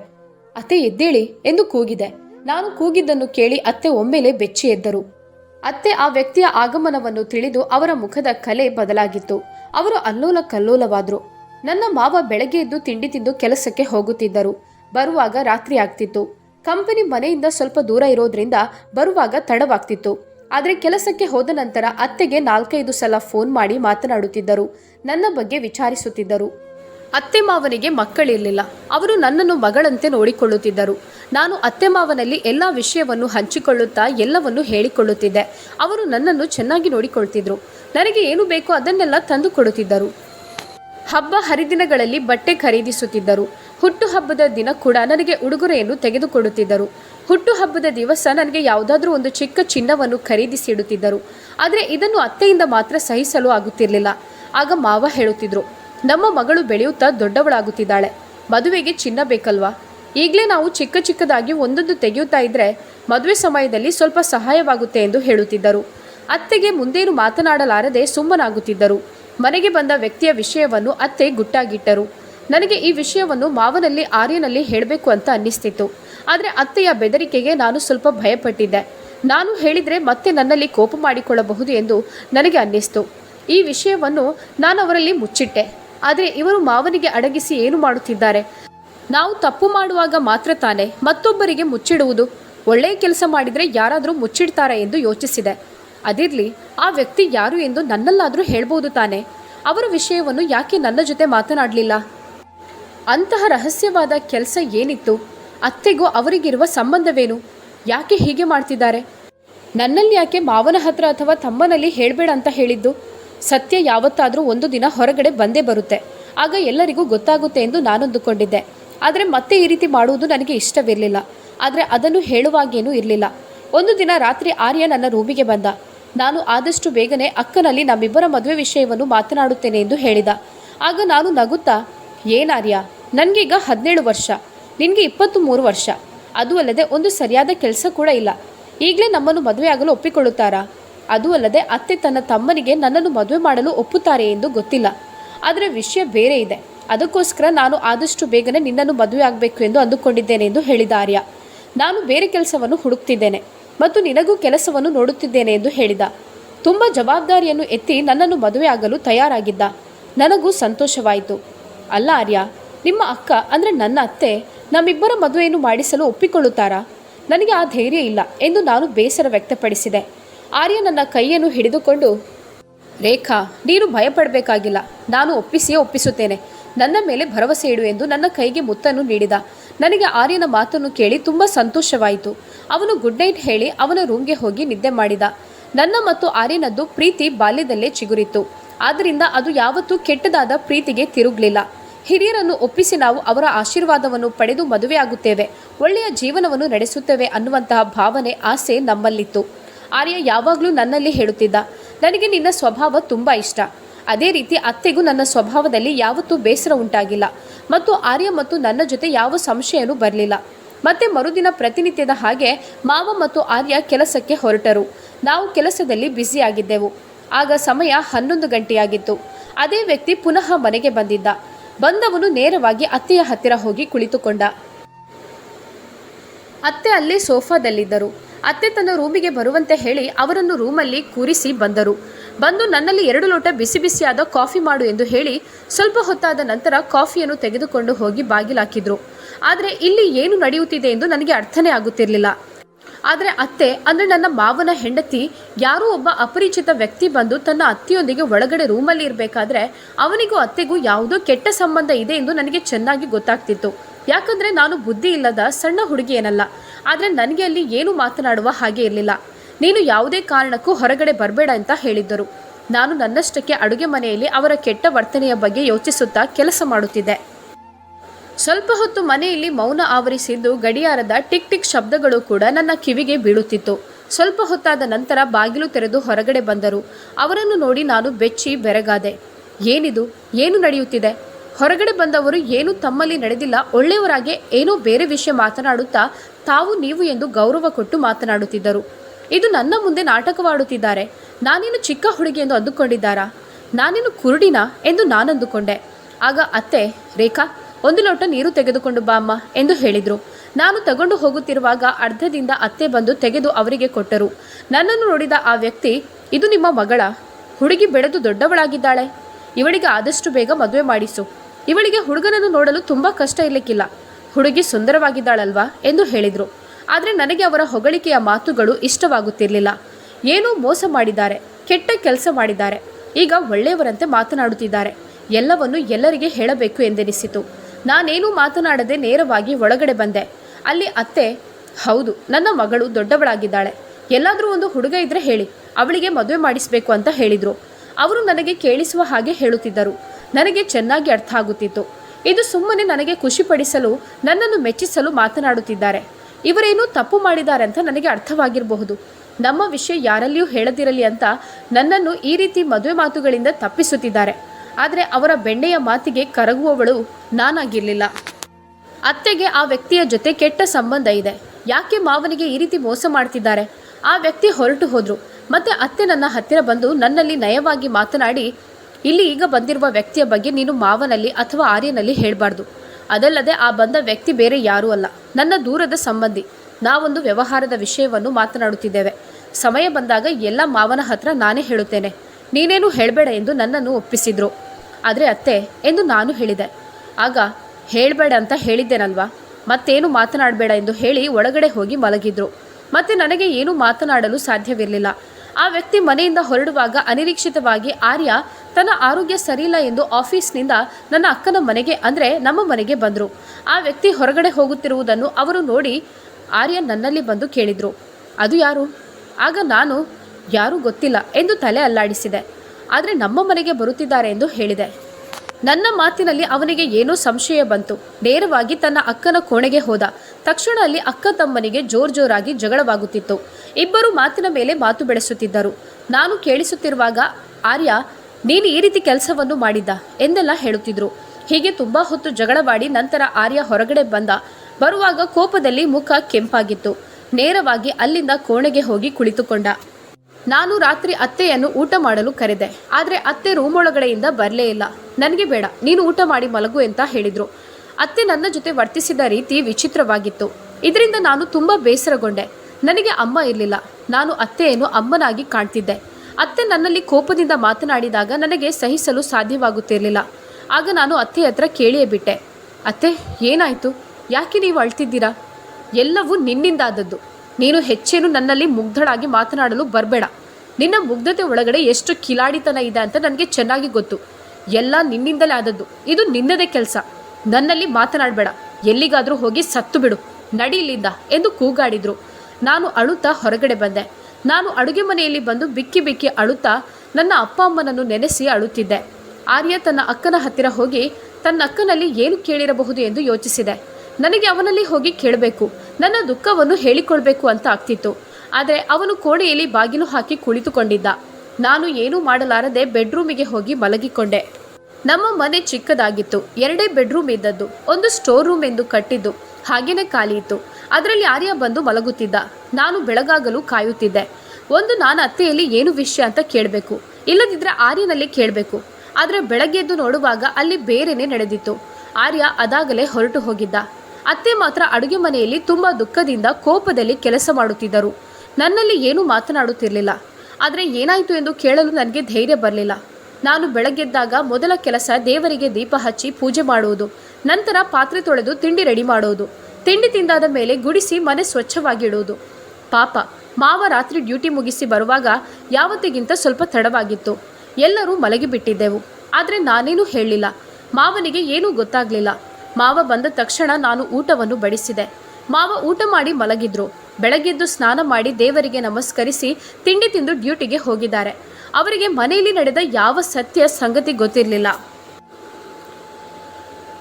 A: ಅತ್ತೆ ಎದ್ದೇಳಿ ಎಂದು ಕೂಗಿದೆ. ನಾನು ಕೂಗಿದ್ದನ್ನು ಕೇಳಿ ಅತ್ತೆ ಒಮ್ಮೆಲೆ ಬೆಚ್ಚಿ ಎದ್ದರು. ಅತ್ತೆ ಆ ವ್ಯಕ್ತಿಯ ಆಗಮನವನ್ನು ತಿಳಿದು ಅವರ ಮುಖದ ಕಲೆ ಬದಲಾಗಿತ್ತು. ಅವರು ಅಲ್ಲೋಲ ಕಲ್ಲೋಲವಾದ್ರು ನನ್ನ ಮಾವ ಬೆಳಗ್ಗೆ ಎದ್ದು ತಿಂಡಿ ತಿಂದು ಕೆಲಸಕ್ಕೆ ಹೋಗುತ್ತಿದ್ದರು. ಬರುವಾಗ ರಾತ್ರಿ ಆಗ್ತಿತ್ತು. ಕಂಪನಿ ಮನೆಯಿಂದ ಸ್ವಲ್ಪ ದೂರ ಇರೋದ್ರಿಂದ ಬರುವಾಗ ತಡವಾಗ್ತಿತ್ತು. ಆದರೆ ಕೆಲಸಕ್ಕೆ ಹೋದ ನಂತರ ಅತ್ತೆಗೆ ನಾಲ್ಕೈದು ಸಲ ಫೋನ್ ಮಾಡಿ ಮಾತನಾಡುತ್ತಿದ್ದರು. ನನ್ನ ಬಗ್ಗೆ ವಿಚಾರಿಸುತ್ತಿದ್ದರು. ಅತ್ತೆ ಮಾವನಿಗೆ ಮಕ್ಕಳಿರಲಿಲ್ಲ. ಅವರು ನನ್ನನ್ನು ಮಗಳಂತೆ ನೋಡಿಕೊಳ್ಳುತ್ತಿದ್ದರು. ನಾನು ಅತ್ತೆ ಮಾವನಲ್ಲಿ ಎಲ್ಲ ವಿಷಯವನ್ನು ಹಂಚಿಕೊಳ್ಳುತ್ತಾ ಎಲ್ಲವನ್ನು ಹೇಳಿಕೊಳ್ಳುತ್ತಿದ್ದೆ. ಅವರು ನನ್ನನ್ನು ಚೆನ್ನಾಗಿ ನೋಡಿಕೊಳ್ತಿದ್ರು. ನನಗೆ ಏನು ಬೇಕೋ ಅದನ್ನೆಲ್ಲ ತಂದು ಕೊಡುತ್ತಿದ್ದರು ಹಬ್ಬ ಹರಿದಿನಗಳಲ್ಲಿ ಬಟ್ಟೆ ಖರೀದಿಸುತ್ತಿದ್ದರು. ಹುಟ್ಟುಹಬ್ಬದ ದಿನ ಕೂಡ ನನಗೆ ಉಡುಗೊರೆಯನ್ನು ತೆಗೆದುಕೊಡುತ್ತಿದ್ದರು. ಹುಟ್ಟುಹಬ್ಬದ ದಿವಸ ನನಗೆ ಯಾವುದಾದ್ರೂ ಒಂದು ಚಿಕ್ಕ ಚಿನ್ನವನ್ನು ಖರೀದಿಸಿ ಇಡುತ್ತಿದ್ದರು ಆದರೆ ಇದನ್ನು ಅತ್ತೆಯಿಂದ ಮಾತ್ರ ಸಹಿಸಲು ಆಗುತ್ತಿರಲಿಲ್ಲ. ಆಗ ಮಾವ ಹೇಳುತ್ತಿದ್ರು ನಮ್ಮ ಮಗಳು ಬೆಳೆಯುತ್ತಾ ದೊಡ್ಡವಳಾಗುತ್ತಿದ್ದಾಳೆ. ಮದುವೆಗೆ ಚಿನ್ನ ಬೇಕಲ್ವಾ? ಈಗಲೇ ನಾವು ಚಿಕ್ಕ ಚಿಕ್ಕದಾಗಿ ಒಂದೊಂದು ತೆಗೆಯುತ್ತಾ ಇದ್ರೆ ಮದುವೆ ಸಮಯದಲ್ಲಿ ಸ್ವಲ್ಪ ಸಹಾಯವಾಗುತ್ತೆ ಎಂದು ಹೇಳುತ್ತಿದ್ದರು. ಅತ್ತೆಗೆ ಮುಂದೇನು ಮಾತನಾಡಲಾರದೆ ಸುಮ್ಮನಾಗುತ್ತಿದ್ದರು. ಮನೆಗೆ ಬಂದ ವ್ಯಕ್ತಿಯ ವಿಷಯವನ್ನು ಅತ್ತೆ ಗುಟ್ಟಾಗಿಟ್ಟರು. ನನಗೆ ಈ ವಿಷಯವನ್ನು ಮಾವನಲ್ಲಿ, ಆರ್ಯನಲ್ಲಿ ಹೇಳಬೇಕು ಅಂತ ಅನ್ನಿಸ್ತಿತ್ತು. ಆದರೆ ಅತ್ತೆಯ ಬೆದರಿಕೆಗೆ ನಾನು ಸ್ವಲ್ಪ ಭಯಪಟ್ಟಿದ್ದೆ. ನಾನು ಹೇಳಿದರೆ ಮತ್ತೆ ನನ್ನಲ್ಲಿ ಕೋಪ ಮಾಡಿಕೊಳ್ಳಬಹುದು ಎಂದು ನನಗೆ ಅನ್ನಿಸ್ತು. ಈ ವಿಷಯವನ್ನು ನಾನು ಅವರಲ್ಲಿ ಮುಚ್ಚಿಟ್ಟೆ. ಆದರೆ ಇವರು ಮಾವನಿಗೆ ಅಡಗಿಸಿ ಏನು ಮಾಡುತ್ತಿದ್ದಾರೆ? ನಾವು ತಪ್ಪು ಮಾಡುವಾಗ ಮಾತ್ರ ತಾನೇ ಮತ್ತೊಬ್ಬರಿಗೆ ಮುಚ್ಚಿಡುವುದು. ಒಳ್ಳೆಯ ಕೆಲಸ ಮಾಡಿದರೆ ಯಾರಾದರೂ ಮುಚ್ಚಿಡ್ತಾರೆ ಎಂದು ಯೋಚಿಸಿದೆ. ಅದಿರಲಿ, ಆ ವ್ಯಕ್ತಿ ಯಾರು ಎಂದು ನನ್ನಲ್ಲಾದರೂ ಹೇಳ್ಬೋದು ತಾನೆ. ಅವರ ವಿಷಯವನ್ನು ಯಾಕೆ ನನ್ನ ಜೊತೆ ಮಾತನಾಡಲಿಲ್ಲ? ಅಂತಹ ರಹಸ್ಯವಾದ ಕೆಲಸ ಏನಿತ್ತು? ಅತ್ತೆಗೂ ಅವರಿಗಿರುವ ಸಂಬಂಧವೇನು? ಯಾಕೆ ಹೀಗೆ ಮಾಡ್ತಿದ್ದಾರೆ? ನನ್ನಲ್ಲಿ ಯಾಕೆ ಮಾವನ ಹತ್ರ ಅಥವಾ ತಮ್ಮನಲ್ಲಿ ಹೇಳಬೇಡ ಅಂತ ಹೇಳಿದ್ದು? ಸತ್ಯ ಯಾವತ್ತಾದರೂ ಒಂದು ದಿನ ಹೊರಗಡೆ ಬಂದೇ ಬರುತ್ತೆ. ಆಗ ಎಲ್ಲರಿಗೂ ಗೊತ್ತಾಗುತ್ತೆ ಎಂದು ನಾನೊಂದುಕೊಂಡಿದ್ದೆ. ಆದರೆ ಮತ್ತೆ ಈ ರೀತಿ ಮಾಡುವುದು ನನಗೆ ಇಷ್ಟವಿರಲಿಲ್ಲ. ಆದರೆ ಅದನ್ನು ಹೇಳುವಾಗೇನೂ ಇರಲಿಲ್ಲ. ಒಂದು ದಿನ ರಾತ್ರಿ ಆರ್ಯ ನನ್ನ ರೂಮಿಗೆ ಬಂದ. ನಾನು ಆದಷ್ಟು ಬೇಗನೆ ಅಕ್ಕನಲ್ಲಿ ನಮ್ಮಿಬ್ಬರ ಮದುವೆ ವಿಷಯವನ್ನು ಮಾತನಾಡುತ್ತೇನೆ ಎಂದು ಹೇಳಿದ. ಆಗ ನಾನು ನಗುತ್ತಾ ಏನಾರ್ಯ ನನಗೀಗ ಹದಿನೇಳು ವರ್ಷ. ನಿನಗೆ ಇಪ್ಪತ್ತು ಮೂರು ವರ್ಷ. ಅದು ಅಲ್ಲದೆ ಒಂದು ಸರಿಯಾದ ಕೆಲಸ ಕೂಡ ಇಲ್ಲ. ಈಗಲೇ ನಮ್ಮನ್ನು ಮದುವೆಯಾಗಲು ಒಪ್ಪಿಕೊಳ್ಳುತ್ತಾರಾ? ಅದು ಅಲ್ಲದೆ ಅತ್ತೆ ತನ್ನ ತಮ್ಮನಿಗೆ ನನ್ನನ್ನು ಮದುವೆ ಮಾಡಲು ಒಪ್ಪುತ್ತಾರೆ ಎಂದು ಗೊತ್ತಿಲ್ಲ. ಆದರೆ ವಿಷಯ ಬೇರೆ ಇದೆ. ಅದಕ್ಕೋಸ್ಕರ ನಾನು ಆದಷ್ಟು ಬೇಗನೆ ನಿನ್ನನ್ನು ಮದುವೆ ಆಗಬೇಕು ಎಂದು ಅಂದುಕೊಂಡಿದ್ದೇನೆ ಎಂದು ಹೇಳಿದ ಆರ್ಯ. ನಾನು ಬೇರೆ ಕೆಲಸವನ್ನು ಹುಡುಕ್ತಿದ್ದೇನೆ ಮತ್ತು ನಿನಗೂ ಕೆಲಸವನ್ನು ನೋಡುತ್ತಿದ್ದೇನೆ ಎಂದು ಹೇಳಿದ. ತುಂಬ ಜವಾಬ್ದಾರಿಯನ್ನು ಎತ್ತಿ ನನ್ನನ್ನು ಮದುವೆ ಆಗಲು ತಯಾರಾಗಿದ್ದ. ನನಗೂ ಸಂತೋಷವಾಯಿತು. ಅಲ್ಲ ಆರ್ಯ, ನಿಮ್ಮ ಅಕ್ಕ, ಅಂದರೆ ನನ್ನ ಅತ್ತೆ, ನಮ್ಮಿಬ್ಬರ ಮದುವೆಯನ್ನು ಮಾಡಿಸಲು ಒಪ್ಪಿಕೊಳ್ಳುತ್ತಾರಾ? ನನಗೆ ಆ ಧೈರ್ಯ ಇಲ್ಲ ಎಂದು ನಾನು ಬೇಸರ ವ್ಯಕ್ತಪಡಿಸಿದೆ. ಆರ್ಯ ನನ್ನ ಕೈಯನ್ನು ಹಿಡಿದುಕೊಂಡು, ರೇಖಾ, ನೀನು ಭಯಪಡಬೇಕಾಗಿಲ್ಲ. ನಾನು ಒಪ್ಪಿಸಿಯೇ ಒಪ್ಪಿಸುತ್ತೇನೆ. ನನ್ನ ಮೇಲೆ ಭರವಸೆ ಇಡು ಎಂದು ನನ್ನ ಕೈಗೆ ಮುತ್ತನ್ನು ನೀಡಿದ. ನನಗೆ ಆರ್ಯನ ಮಾತನ್ನು ಕೇಳಿ ತುಂಬ ಸಂತೋಷವಾಯಿತು. ಅವನು ಗುಡ್ ನೈಟ್ ಹೇಳಿ ಅವನ ರೂಮ್ಗೆ ಹೋಗಿ ನಿದ್ದೆ ಮಾಡಿದ. ನನ್ನ ಮತ್ತು ಆರ್ಯನದ್ದು ಪ್ರೀತಿ ಬಾಲ್ಯದಲ್ಲೇ ಚಿಗುರಿತ್ತು. ಆದ್ದರಿಂದ ಅದು ಯಾವತ್ತೂ ಕೆಟ್ಟದಾದ ಪ್ರೀತಿಗೆ ತಿರುಗಲಿಲ್ಲ. ಹಿರಿಯರನ್ನು ಒಪ್ಪಿಸಿ ನಾವು ಅವರ ಆಶೀರ್ವಾದವನ್ನು ಪಡೆದು ಮದುವೆಯಾಗುತ್ತೇವೆ. ಒಳ್ಳೆಯ ಜೀವನವನ್ನು ನಡೆಸುತ್ತೇವೆ ಅನ್ನುವಂತಹ ಭಾವನೆ, ಆಸೆ ನಮ್ಮಲ್ಲಿತ್ತು. ಆರ್ಯ ಯಾವಾಗಲೂ ನನ್ನಲ್ಲಿ ಹೇಳುತ್ತಿದ್ದ, ನನಗೆ ನಿನ್ನ ಸ್ವಭಾವ ತುಂಬ ಇಷ್ಟ. ಅದೇ ರೀತಿ ಅತ್ತೆಗೂ ನನ್ನ ಸ್ವಭಾವದಲ್ಲಿ ಯಾವತ್ತೂ ಬೇಸರ ಉಂಟಾಗಿಲ್ಲ. ಮತ್ತು ಆರ್ಯ ಮತ್ತು ನನ್ನ ಜೊತೆ ಯಾವ ಸಂಶಯನೂ ಬರಲಿಲ್ಲ. ಮತ್ತೆ ಮರುದಿನ ಪ್ರತಿನಿತ್ಯದ ಹಾಗೆ ಮಾವ ಮತ್ತು ಆರ್ಯ ಕೆಲಸಕ್ಕೆ ಹೊರಟರು. ನಾವು ಕೆಲಸದಲ್ಲಿ ಬ್ಯುಸಿಯಾಗಿದ್ದೆವು ಆಗ ಸಮಯ ಹನ್ನೊಂದು ಗಂಟೆಯಾಗಿತ್ತು. ಅದೇ ವ್ಯಕ್ತಿ ಪುನಃ ಮನೆಗೆ ಬಂದಿದ್ದ. ಬಂದವನು ನೇರವಾಗಿ ಅತ್ತೆಯ ಹತ್ತಿರ ಹೋಗಿ ಕುಳಿತುಕೊಂಡ. ಅತ್ತೆ ಅಲ್ಲೇ ಸೋಫಾದಲ್ಲಿದ್ದರು. ಅತ್ತೆ ತನ್ನ ರೂಮಿಗೆ ಬರುವಂತೆ ಹೇಳಿ ಅವರನ್ನು ರೂಮಲ್ಲಿ ಕೂರಿಸಿ ಬಂದರು. ಬಂದು ನನ್ನಲ್ಲಿ ಎರಡು ಲೋಟ ಬಿಸಿ ಬಿಸಿಯಾದ ಕಾಫಿ ಮಾಡು ಎಂದು ಹೇಳಿ ಸ್ವಲ್ಪ ಹೊತ್ತಾದ ನಂತರ ಕಾಫಿಯನ್ನು ತೆಗೆದುಕೊಂಡು ಹೋಗಿ ಬಾಗಿಲಾಕಿದ್ರು ಆದರೆ ಇಲ್ಲಿ ಏನು ನಡೆಯುತ್ತಿದೆ ಎಂದು ನನಗೆ ಅರ್ಥನೇ ಆಗುತ್ತಿರಲಿಲ್ಲ. ಆದರೆ ಅತ್ತೆ, ಅಂದರೆ ನನ್ನ ಮಾವನ ಹೆಂಡತಿ, ಯಾರೋ ಒಬ್ಬ ಅಪರಿಚಿತ ವ್ಯಕ್ತಿ ಬಂದು ತನ್ನ ಅತ್ತೆಯೊಂದಿಗೆ ಒಳಗಡೆ ರೂಮಲ್ಲಿ ಇರಬೇಕಾದ್ರೆ ಅವನಿಗೂ ಅತ್ತೆಗೂ ಯಾವುದೋ ಕೆಟ್ಟ ಸಂಬಂಧ ಇದೆ ಎಂದು ನನಗೆ ಚೆನ್ನಾಗಿ ಗೊತ್ತಾಗ್ತಿತ್ತು. ಯಾಕಂದರೆ ನಾನು ಬುದ್ಧಿ ಇಲ್ಲದ ಸಣ್ಣ ಹುಡುಗಿ ಏನಲ್ಲ ಆದರೆ ನನಗೆ ಅಲ್ಲಿ ಏನು ಮಾತನಾಡುವ ಹಾಗೆ ಇರಲಿಲ್ಲ. ನೀನು ಯಾವುದೇ ಕಾರಣಕ್ಕೂ ಹೊರಗಡೆ ಬರಬೇಡ ಅಂತ ಹೇಳಿದ್ದರು. ನಾನು ನನ್ನಷ್ಟಕ್ಕೆ ಅಡುಗೆ ಮನೆಯಲ್ಲಿ ಅವರ ಕೆಟ್ಟ ವರ್ತನೆಯ ಬಗ್ಗೆ ಯೋಚಿಸುತ್ತಾ ಕೆಲಸ ಮಾಡುತ್ತಿದ್ದೆ. ಸ್ವಲ್ಪ ಹೊತ್ತು ಮನೆಯಲ್ಲಿ ಮೌನ ಆವರಿಸಿದ್ದು ಗಡಿಯಾರದ ಟಿಕ್ ಟಿಕ್ ಶಬ್ದಗಳು ಕೂಡ ನನ್ನ ಕಿವಿಗೆ ಬೀಳುತ್ತಿತ್ತು. ಸ್ವಲ್ಪ ಹೊತ್ತಾದ ನಂತರ ಬಾಗಿಲು ತೆರೆದು ಹೊರಗಡೆ ಬಂದರು. ಅವರನ್ನು ನೋಡಿ ನಾನು ಬೆಚ್ಚಿ ಬೆರಗಾದೆ. ಏನಿದು? ಏನು ನಡೆಯುತ್ತಿದೆ? ಹೊರಗಡೆ ಬಂದವರು ಏನು ತಮ್ಮಲ್ಲಿ ನಡೆದಿಲ್ಲ, ಒಳ್ಳೆಯವರಾಗೆ ಏನೋ ಬೇರೆ ವಿಷಯ ಮಾತನಾಡುತ್ತಾ ತಾವು ನೀವು ಎಂದು ಗೌರವ ಕೊಟ್ಟು ಮಾತನಾಡುತ್ತಿದ್ದರು. ಇದು ನನ್ನ ಮುಂದೆ ನಾಟಕವಾಡುತ್ತಿದ್ದಾರೆ. ನಾನೇನು ಚಿಕ್ಕ ಹುಡುಗಿ ಎಂದು ಅಂದುಕೊಂಡಿದ್ದಾರಾ? ನಾನೇನು ಕುರುಡಿನ ಎಂದು ನಾನಂದುಕೊಂಡೆ. ಆಗ ಅತ್ತೆ, ರೇಖಾ, ಒಂದು ಲೋಟ ನೀರು ತೆಗೆದುಕೊಂಡು ಬಾ ಅಮ್ಮ ಎಂದು ಹೇಳಿದರು. ನಾನು ತಗೊಂಡು ಹೋಗುತ್ತಿರುವಾಗ ಅರ್ಧದಿಂದ ಅತ್ತೆ ಬಂದು ತೆಗೆದು ಅವರಿಗೆ ಕೊಟ್ಟರು. ನನ್ನನ್ನು ನೋಡಿದ ಆ ವ್ಯಕ್ತಿ, ಇದು ನಿಮ್ಮ ಮಗಳ? ಹುಡುಗಿ ಬೆಳೆದು ದೊಡ್ಡವಳಾಗಿದ್ದಾಳೆ? ಇವಳಿಗೆ ಆದಷ್ಟು ಬೇಗ ಮದುವೆ ಮಾಡಿಸು. ಇವಳಿಗೆ ಹುಡುಗನನ್ನು ನೋಡಲು ತುಂಬ ಕಷ್ಟ ಇರಲಿಕ್ಕಿಲ್ಲ. ಹುಡುಗಿ ಸುಂದರವಾಗಿದ್ದಾಳಲ್ವಾ ಎಂದು ಹೇಳಿದರು. ಆದರೆ ನನಗೆ ಅವರ ಹೊಗಳಿಕೆಯ ಮಾತುಗಳು ಇಷ್ಟವಾಗುತ್ತಿರಲಿಲ್ಲ. ಏನೋ ಮೋಸ ಮಾಡಿದ್ದಾರೆ, ಕೆಟ್ಟ ಕೆಲಸ ಮಾಡಿದ್ದಾರೆ. ಈಗ ಒಳ್ಳೆಯವರಂತೆ ಮಾತನಾಡುತ್ತಿದ್ದಾರೆ. ಎಲ್ಲವನ್ನು ಎಲ್ಲರಿಗೆ ಹೇಳಬೇಕು ಎಂದೆನಿಸಿತು. ನಾನೇನೂ ಮಾತನಾಡದೆ ನೇರವಾಗಿ ಒಳಗಡೆ ಬಂದೆ. ಅಲ್ಲಿ ಅತ್ತೆ, ಹೌದು, ನನ್ನ ಮಗಳು ದೊಡ್ಡವಳಾಗಿದ್ದಾಳೆ. ಎಲ್ಲಾದರೂ ಒಂದು ಹುಡುಗ ಇದ್ರೆ ಹೇಳಿ, ಅವಳಿಗೆ ಮದುವೆ ಮಾಡಿಸಬೇಕು ಅಂತ ಹೇಳಿದರು. ಅವರು ನನಗೆ ಕೇಳಿಸುವ ಹಾಗೆ ಹೇಳುತ್ತಿದ್ದರು. ನನಗೆ ಚೆನ್ನಾಗಿ ಅರ್ಥ ಆಗುತ್ತಿತ್ತು. ಇದು ಸುಮ್ಮನೆ ನನಗೆ ಖುಷಿಪಡಿಸಲು, ನನ್ನನ್ನು ಮೆಚ್ಚಿಸಲು ಮಾತನಾಡುತ್ತಿದ್ದಾರೆ. ಇವರೇನು ತಪ್ಪು ಮಾಡಿದ್ದಾರೆ ಅಂತ ನನಗೆ ಅರ್ಥವಾಗಿರಬಹುದು. ನಮ್ಮ ವಿಷಯ ಯಾರಲ್ಲಿಯೂ ಹೇಳದಿರಲಿ ಅಂತ ನನ್ನನ್ನು ಈ ರೀತಿ ಮದುವೆ ಮಾತುಗಳಿಂದ ತಪ್ಪಿಸುತ್ತಿದ್ದಾರೆ. ಆದರೆ ಅವರ ಬೆಣ್ಣೆಯ ಮಾತಿಗೆ ಕರಗುವವಳು ನಾನಾಗಿರಲಿಲ್ಲ. ಅತ್ತೆಗೆ ಆ ವ್ಯಕ್ತಿಯ ಜೊತೆ ಕೆಟ್ಟ ಸಂಬಂಧ ಇದೆ. ಯಾಕೆ ಮಾವನಿಗೆ ಈ ರೀತಿ ಮೋಸ ಮಾಡ್ತಿದ್ದಾರೆ? ಆ ವ್ಯಕ್ತಿ ಹೊರಟು ಹೋದ್ರು. ಮತ್ತೆ ಅತ್ತೆ ನನ್ನ ಹತ್ತಿರ ಬಂದು ನನ್ನಲ್ಲಿ ನಯವಾಗಿ ಮಾತನಾಡಿ ಇಲ್ಲಿ ಈಗ ಬಂದಿರುವ ವ್ಯಕ್ತಿಯ ಬಗ್ಗೆ ನೀನು ಮಾವನಲ್ಲಿ ಅಥವಾ ಆರ್ಯನಲ್ಲಿ ಹೇಳಬಾರ್ದು. ಅದಲ್ಲದೆ ಆ ಬಂದ ವ್ಯಕ್ತಿ ಬೇರೆ ಯಾರೂ ಅಲ್ಲ. ನನ್ನ ದೂರದ ಸಂಬಂಧಿ. ನಾವೊಂದು ವ್ಯವಹಾರದ ವಿಷಯವನ್ನು ಮಾತನಾಡುತ್ತಿದ್ದೇವೆ. ಸಮಯ ಬಂದಾಗ ಎಲ್ಲ ಮಾವನ ಹತ್ರ ನಾನೇ ಹೇಳುತ್ತೇನೆ. ನೀನೇನು ಹೇಳಬೇಡ ಎಂದು ನನ್ನನ್ನು ಒಪ್ಪಿಸಿದ್ರು. ಆದರೆ ಅತ್ತೆ, ಎಂದು ನಾನು ಹೇಳಿದೆ. ಆಗ, ಹೇಳಬೇಡ ಅಂತ ಹೇಳಿದ್ದೇನಲ್ವಾ? ಮತ್ತೇನು ಮಾತನಾಡಬೇಡ ಎಂದು ಹೇಳಿ ಒಳಗಡೆ ಹೋಗಿ ಮಲಗಿದ್ರು. ಮತ್ತೆ ನನಗೆ ಏನು ಮಾತನಾಡಲು ಸಾಧ್ಯವಿರಲಿಲ್ಲ. ಆ ವ್ಯಕ್ತಿ ಮನೆಯಿಂದ ಹೊರಡುವಾಗ ಅನಿರೀಕ್ಷಿತವಾಗಿ ಆರ್ಯ, ತನ್ನ ಆರೋಗ್ಯ ಸರಿಯಿಲ್ಲ ಎಂದು ಆಫೀಸ್ನಿಂದ ನನ್ನ ಅಕ್ಕನ ಮನೆಗೆ, ಅಂದರೆ ನಮ್ಮ ಮನೆಗೆ ಬಂದರು. ಆ ವ್ಯಕ್ತಿ ಹೊರಗಡೆ ಹೋಗುತ್ತಿರುವುದನ್ನು ಅವರು ನೋಡಿ ಆರ್ಯ ನನ್ನಲ್ಲಿ ಬಂದು ಕೇಳಿದರು. ಅದು ಯಾರು? ಆಗ ನಾನು ಯಾರೂ ಗೊತ್ತಿಲ್ಲ ಎಂದು ತಲೆ ಅಲ್ಲಾಡಿಸಿದೆ. ಆದರೆ ನಮ್ಮ ಮನೆಗೆ ಬರುತ್ತಿದ್ದಾರೆ ಎಂದು ಹೇಳಿದೆ. ನನ್ನ ಮಾತಿನಲ್ಲಿ ಅವನಿಗೆ ಏನೋ ಸಂಶಯ ಬಂತು. ನೇರವಾಗಿ ತನ್ನ ಅಕ್ಕನ ಕೋಣೆಗೆ ಹೋದ. ತಕ್ಷಣ ಅಲ್ಲಿ ಅಕ್ಕ ತಮ್ಮನಿಗೆ ಜೋರ್ ಜೋರಾಗಿ ಜಗಳವಾಗುತ್ತಿತ್ತು. ಇಬ್ಬರು ಮಾತಿನ ಮೇಲೆ ಮಾತು ಬೆಳೆಸುತ್ತಿದ್ದರು. ನಾನು ಕೇಳಿಸುತ್ತಿರುವಾಗ, ಆರ್ಯ, ನೀನು ಈ ರೀತಿ ಕೆಲಸವನ್ನು ಮಾಡಿದ್ದ? ಎಂದೆಲ್ಲ ಹೇಳುತ್ತಿದ್ರು. ಹೀಗೆ ತುಂಬಾ ಹೊತ್ತು ಜಗಳವಾಡಿ ನಂತರ ಆರ್ಯ ಹೊರಗಡೆ ಬಂದ. ಬರುವಾಗ ಕೋಪದಲ್ಲಿ ಮುಖ ಕೆಂಪಾಗಿತ್ತು. ನೇರವಾಗಿ ಅಲ್ಲಿಂದ ಕೋಣೆಗೆ ಹೋಗಿ ಕುಳಿತುಕೊಂಡ. ನಾನು ರಾತ್ರಿ ಅತ್ತೆಯನ್ನು ಊಟ ಮಾಡಲು ಕರೆದೆ. ಆದರೆ ಅತ್ತೆ ರೂಮ್ ಒಳಗಡೆಯಿಂದ ಬರಲೇ ಇಲ್ಲ. ನನಗೆ ಬೇಡ. ನೀನು ಊಟ ಮಾಡಿ ಮಲಗು ಅಂತ ಹೇಳಿದರು. ಅತ್ತೆ ನನ್ನ ಜೊತೆ ವರ್ತಿಸಿದ ರೀತಿ ವಿಚಿತ್ರವಾಗಿತ್ತು. ಇದರಿಂದ ನಾನು ತುಂಬ ಬೇಸರಗೊಂಡೆ. ನನಗೆ ಅಮ್ಮ ಇರಲಿಲ್ಲ. ನಾನು ಅತ್ತೆಯನ್ನು ಅಮ್ಮನಾಗಿ ಕಾಣ್ತಿದ್ದೆ. ಅತ್ತೆ ನನ್ನಲ್ಲಿ ಕೋಪದಿಂದ ಮಾತನಾಡಿದಾಗ ನನಗೆ ಸಹಿಸಲು ಸಾಧ್ಯವಾಗುತ್ತಿರಲಿಲ್ಲ. ಆಗ ನಾನು ಅತ್ತೆ ಹತ್ರ ಕೇಳಿಯೇ ಬಿಟ್ಟೆ. ಅತ್ತೆ, ಏನಾಯಿತು? ಯಾಕೆ ನೀವು ಅಳ್ತಿದ್ದೀರಾ? ಎಲ್ಲವೂ ನಿನ್ನಿಂದಾದದ್ದು. ನೀನು ಹೆಚ್ಚೇನು ನನ್ನಲ್ಲಿ ಮುಗ್ಧಳಾಗಿ ಮಾತನಾಡಲು ಬರಬೇಡ. ನಿನ್ನ ಮುಗ್ಧತೆ ಒಳಗಡೆ ಎಷ್ಟು ಕಿಲಾಡಿತನ ಇದೆ ಅಂತ ನನಗೆ ಚೆನ್ನಾಗಿ ಗೊತ್ತು. ಎಲ್ಲ ನಿನ್ನಿಂದಲೇ ಆದದ್ದು. ಇದು ನಿನ್ನದೇ ಕೆಲಸ. ನನ್ನಲ್ಲಿ ಮಾತನಾಡಬೇಡ. ಎಲ್ಲಿಗಾದರೂ ಹೋಗಿ ಸತ್ತು ಬಿಡು. ನಡೀಲಿಂದ ಎಂದು ಕೂಗಾಡಿದ್ರು. ನಾನು ಅಳುತ್ತಾ ಹೊರಗಡೆ ಬಂದೆ. ನಾನು ಅಡುಗೆ ಮನೆಯಲ್ಲಿ ಬಂದು ಬಿಕ್ಕಿ ಬಿಕ್ಕಿ ಅಳುತ್ತಾ ನನ್ನ ಅಪ್ಪ ಅಮ್ಮನನ್ನು ನೆನೆಸಿ ಅಳುತ್ತಿದ್ದೆ. ಆರ್ಯ ತನ್ನ ಅಕ್ಕನ ಹತ್ತಿರ ಹೋಗಿ, ತನ್ನ ಅಕ್ಕನಲ್ಲಿ ಏನು ಕೇಳಿರಬಹುದು? ಎಂದು ಯೋಚಿಸಿದೆ. ನನಗೆ ಅವನಲ್ಲಿ ಹೋಗಿ ಕೇಳಬೇಕು. ನನ್ನ ದುಃಖವನ್ನು ಹೇಳಿಕೊಳ್ಬೇಕು ಅಂತ ಆಗ್ತಿತ್ತು. ಆದರೆ ಅವನು ಕೋಣೆಯಲ್ಲಿ ಬಾಗಿಲು ಹಾಕಿ ಕುಳಿತುಕೊಂಡಿದ್ದ. ನಾನು ಏನೂ ಮಾಡಲಾರದೆ ಬೆಡ್ರೂಮಿಗೆ ಹೋಗಿ ಮಲಗಿಕೊಂಡೆ. ನಮ್ಮ ಮನೆ ಚಿಕ್ಕದಾಗಿತ್ತು. ಎರಡೇ ಬೆಡ್ರೂಮ್ ಇದ್ದದ್ದು. ಒಂದು ಸ್ಟೋರ್ ರೂಮ್ ಎಂದು ಕಟ್ಟಿದ್ದು. ಹಾಗೇನೆ ಖಾಲಿ ಇತ್ತು. ಅದರಲ್ಲಿ ಆರ್ಯ ಬಂದು ಮಲಗುತ್ತಿದ್ದ. ನಾನು ಬೆಳಗಾಗಲು ಕಾಯುತ್ತಿದ್ದೆ. ಒಂದು ನಾನು ಅತ್ತೆಯಲ್ಲಿ ಏನು ವಿಷಯ ಅಂತ ಕೇಳಬೇಕು. ಇಲ್ಲದಿದ್ರೆ ಆರ್ಯನಲ್ಲಿ ಕೇಳಬೇಕು. ಆದರೆ ಬೆಳಗ್ಗೆ ಎದ್ದು ನೋಡುವಾಗ ಅಲ್ಲಿ ಬೇರೆನೇ ನಡೆದಿತ್ತು. ಆರ್ಯ ಅದಾಗಲೇ ಹೊರಟು ಹೋಗಿದ್ದ. ಅತ್ತೆ ಮಾತ್ರ ಅಡುಗೆ ಮನೆಯಲ್ಲಿ ತುಂಬ ದುಃಖದಿಂದ ಕೋಪದಲ್ಲಿ ಕೆಲಸ ಮಾಡುತ್ತಿದ್ದರು. ನನ್ನಲ್ಲಿ ಏನೂ ಮಾತನಾಡುತ್ತಿರಲಿಲ್ಲ. ಆದರೆ ಏನಾಯಿತು ಎಂದು ಕೇಳಲು ನನಗೆ ಧೈರ್ಯ ಬರಲಿಲ್ಲ. ನಾನು ಬೆಳಗ್ಗೆದ್ದಾಗ ಮೊದಲ ಕೆಲಸ ದೇವರಿಗೆ ದೀಪ ಹಚ್ಚಿ ಪೂಜೆ ಮಾಡುವುದು, ನಂತರ ಪಾತ್ರೆ ತೊಳೆದು ತಿಂಡಿ ರೆಡಿ ಮಾಡುವುದು, ತಿಂಡಿ ತಿಂದಾದ ಮೇಲೆ ಗುಡಿಸಿ ಮನೆ ಸ್ವಚ್ಛವಾಗಿಡುವುದು. ಪಾಪ, ಮಾವ ರಾತ್ರಿ ಡ್ಯೂಟಿ ಮುಗಿಸಿ ಬರುವಾಗ ಯಾವತ್ತಿಗಿಂತ ಸ್ವಲ್ಪ ತಡವಾಗಿತ್ತು. ಎಲ್ಲರೂ ಮಲಗಿಬಿಟ್ಟಿದ್ದೆವು. ಆದರೆ ನಾನೇನೂ ಹೇಳಲಿಲ್ಲ. ಮಾವನಿಗೆ ಏನೂ ಗೊತ್ತಾಗಲಿಲ್ಲ. ಮಾವ ಬಂದ ತಕ್ಷಣ ನಾನು ಊಟವನ್ನು ಬಡಿಸಿದೆ. ಮಾವ ಊಟ ಮಾಡಿ ಮಲಗಿದ್ರು. ಬೆಳಗ್ಗೆದ್ದು ಸ್ನಾನ ಮಾಡಿ ದೇವರಿಗೆ ನಮಸ್ಕರಿಸಿ ತಿಂಡಿ ತಿಂದು ಡ್ಯೂಟಿಗೆ ಹೋಗಿದ್ದಾರೆ. ಅವರಿಗೆ ಮನೆಯಲ್ಲಿ ನಡೆದ ಯಾವ ಸತ್ಯ ಸಂಗತಿ ಗೊತ್ತಿರಲಿಲ್ಲ.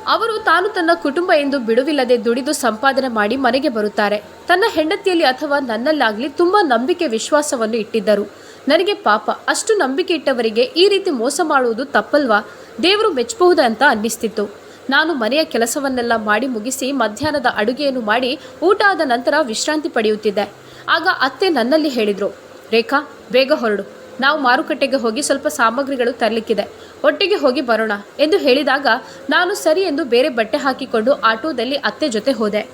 A: ಅವರು ತಾನು ತನ್ನ ಕುಟುಂಬ ಎಂದು ಬಿಡುವಿಲ್ಲದೆ ದುಡಿದು ಸಂಪಾದನೆ ಮಾಡಿ ಮನೆಗೆ ಬರುತ್ತಾರೆ. ತನ್ನ ಹೆಂಡತಿಯಲ್ಲಿ ಅಥವಾ ನನ್ನಲ್ಲಾಗಲಿ ತುಂಬ ನಂಬಿಕೆ ವಿಶ್ವಾಸವನ್ನು ಇಟ್ಟಿದ್ದರು. ನನಗೆ ಪಾಪ, ಅಷ್ಟು ನಂಬಿಕೆ ಇಟ್ಟವರಿಗೆ ಈ ರೀತಿ ಮೋಸ ಮಾಡುವುದು ತಪ್ಪಲ್ವಾ? ದೇವರು ಮೆಚ್ಚಬಹುದು ಅಂತ ಅನ್ನಿಸ್ತಿತ್ತು. ನಾನು ಮನೆಯ ಕೆಲಸವನ್ನೆಲ್ಲ ಮಾಡಿ ಮುಗಿಸಿ ಮಧ್ಯಾಹ್ನದ ಅಡುಗೆಯನ್ನು ಮಾಡಿ ಊಟ ಆದ ನಂತರ ವಿಶ್ರಾಂತಿ ಪಡೆಯುತ್ತಿದ್ದೆ. ಆಗ ಅತ್ತೆ ನನ್ನಲ್ಲಿ ಹೇಳಿದರು, ರೇಖಾ, ಬೇಗ ಹೊರಡು. ನಾವು ಮಾರುಕಟ್ಟೆಗೆ ಹೋಗಿ ಸ್ವಲ್ಪ ಸಾಮಗ್ರಿಗಳು ತರಲಿಕ್ಕಿದೆ. ಒಟ್ಟಿಗೆ ಹೋಗಿ ಬರೋಣ. ಎಂದು ಹೇಳಿದಾಗ ನಾನು ಸರಿ ಎಂದು ಬೇರೆ ಬಟ್ಟೆ ಹಾಕಿಕೊಂಡು ಆಟೋದಲ್ಲಿ ಅತ್ತೆ ಜೊತೆ ಹೋದೆ.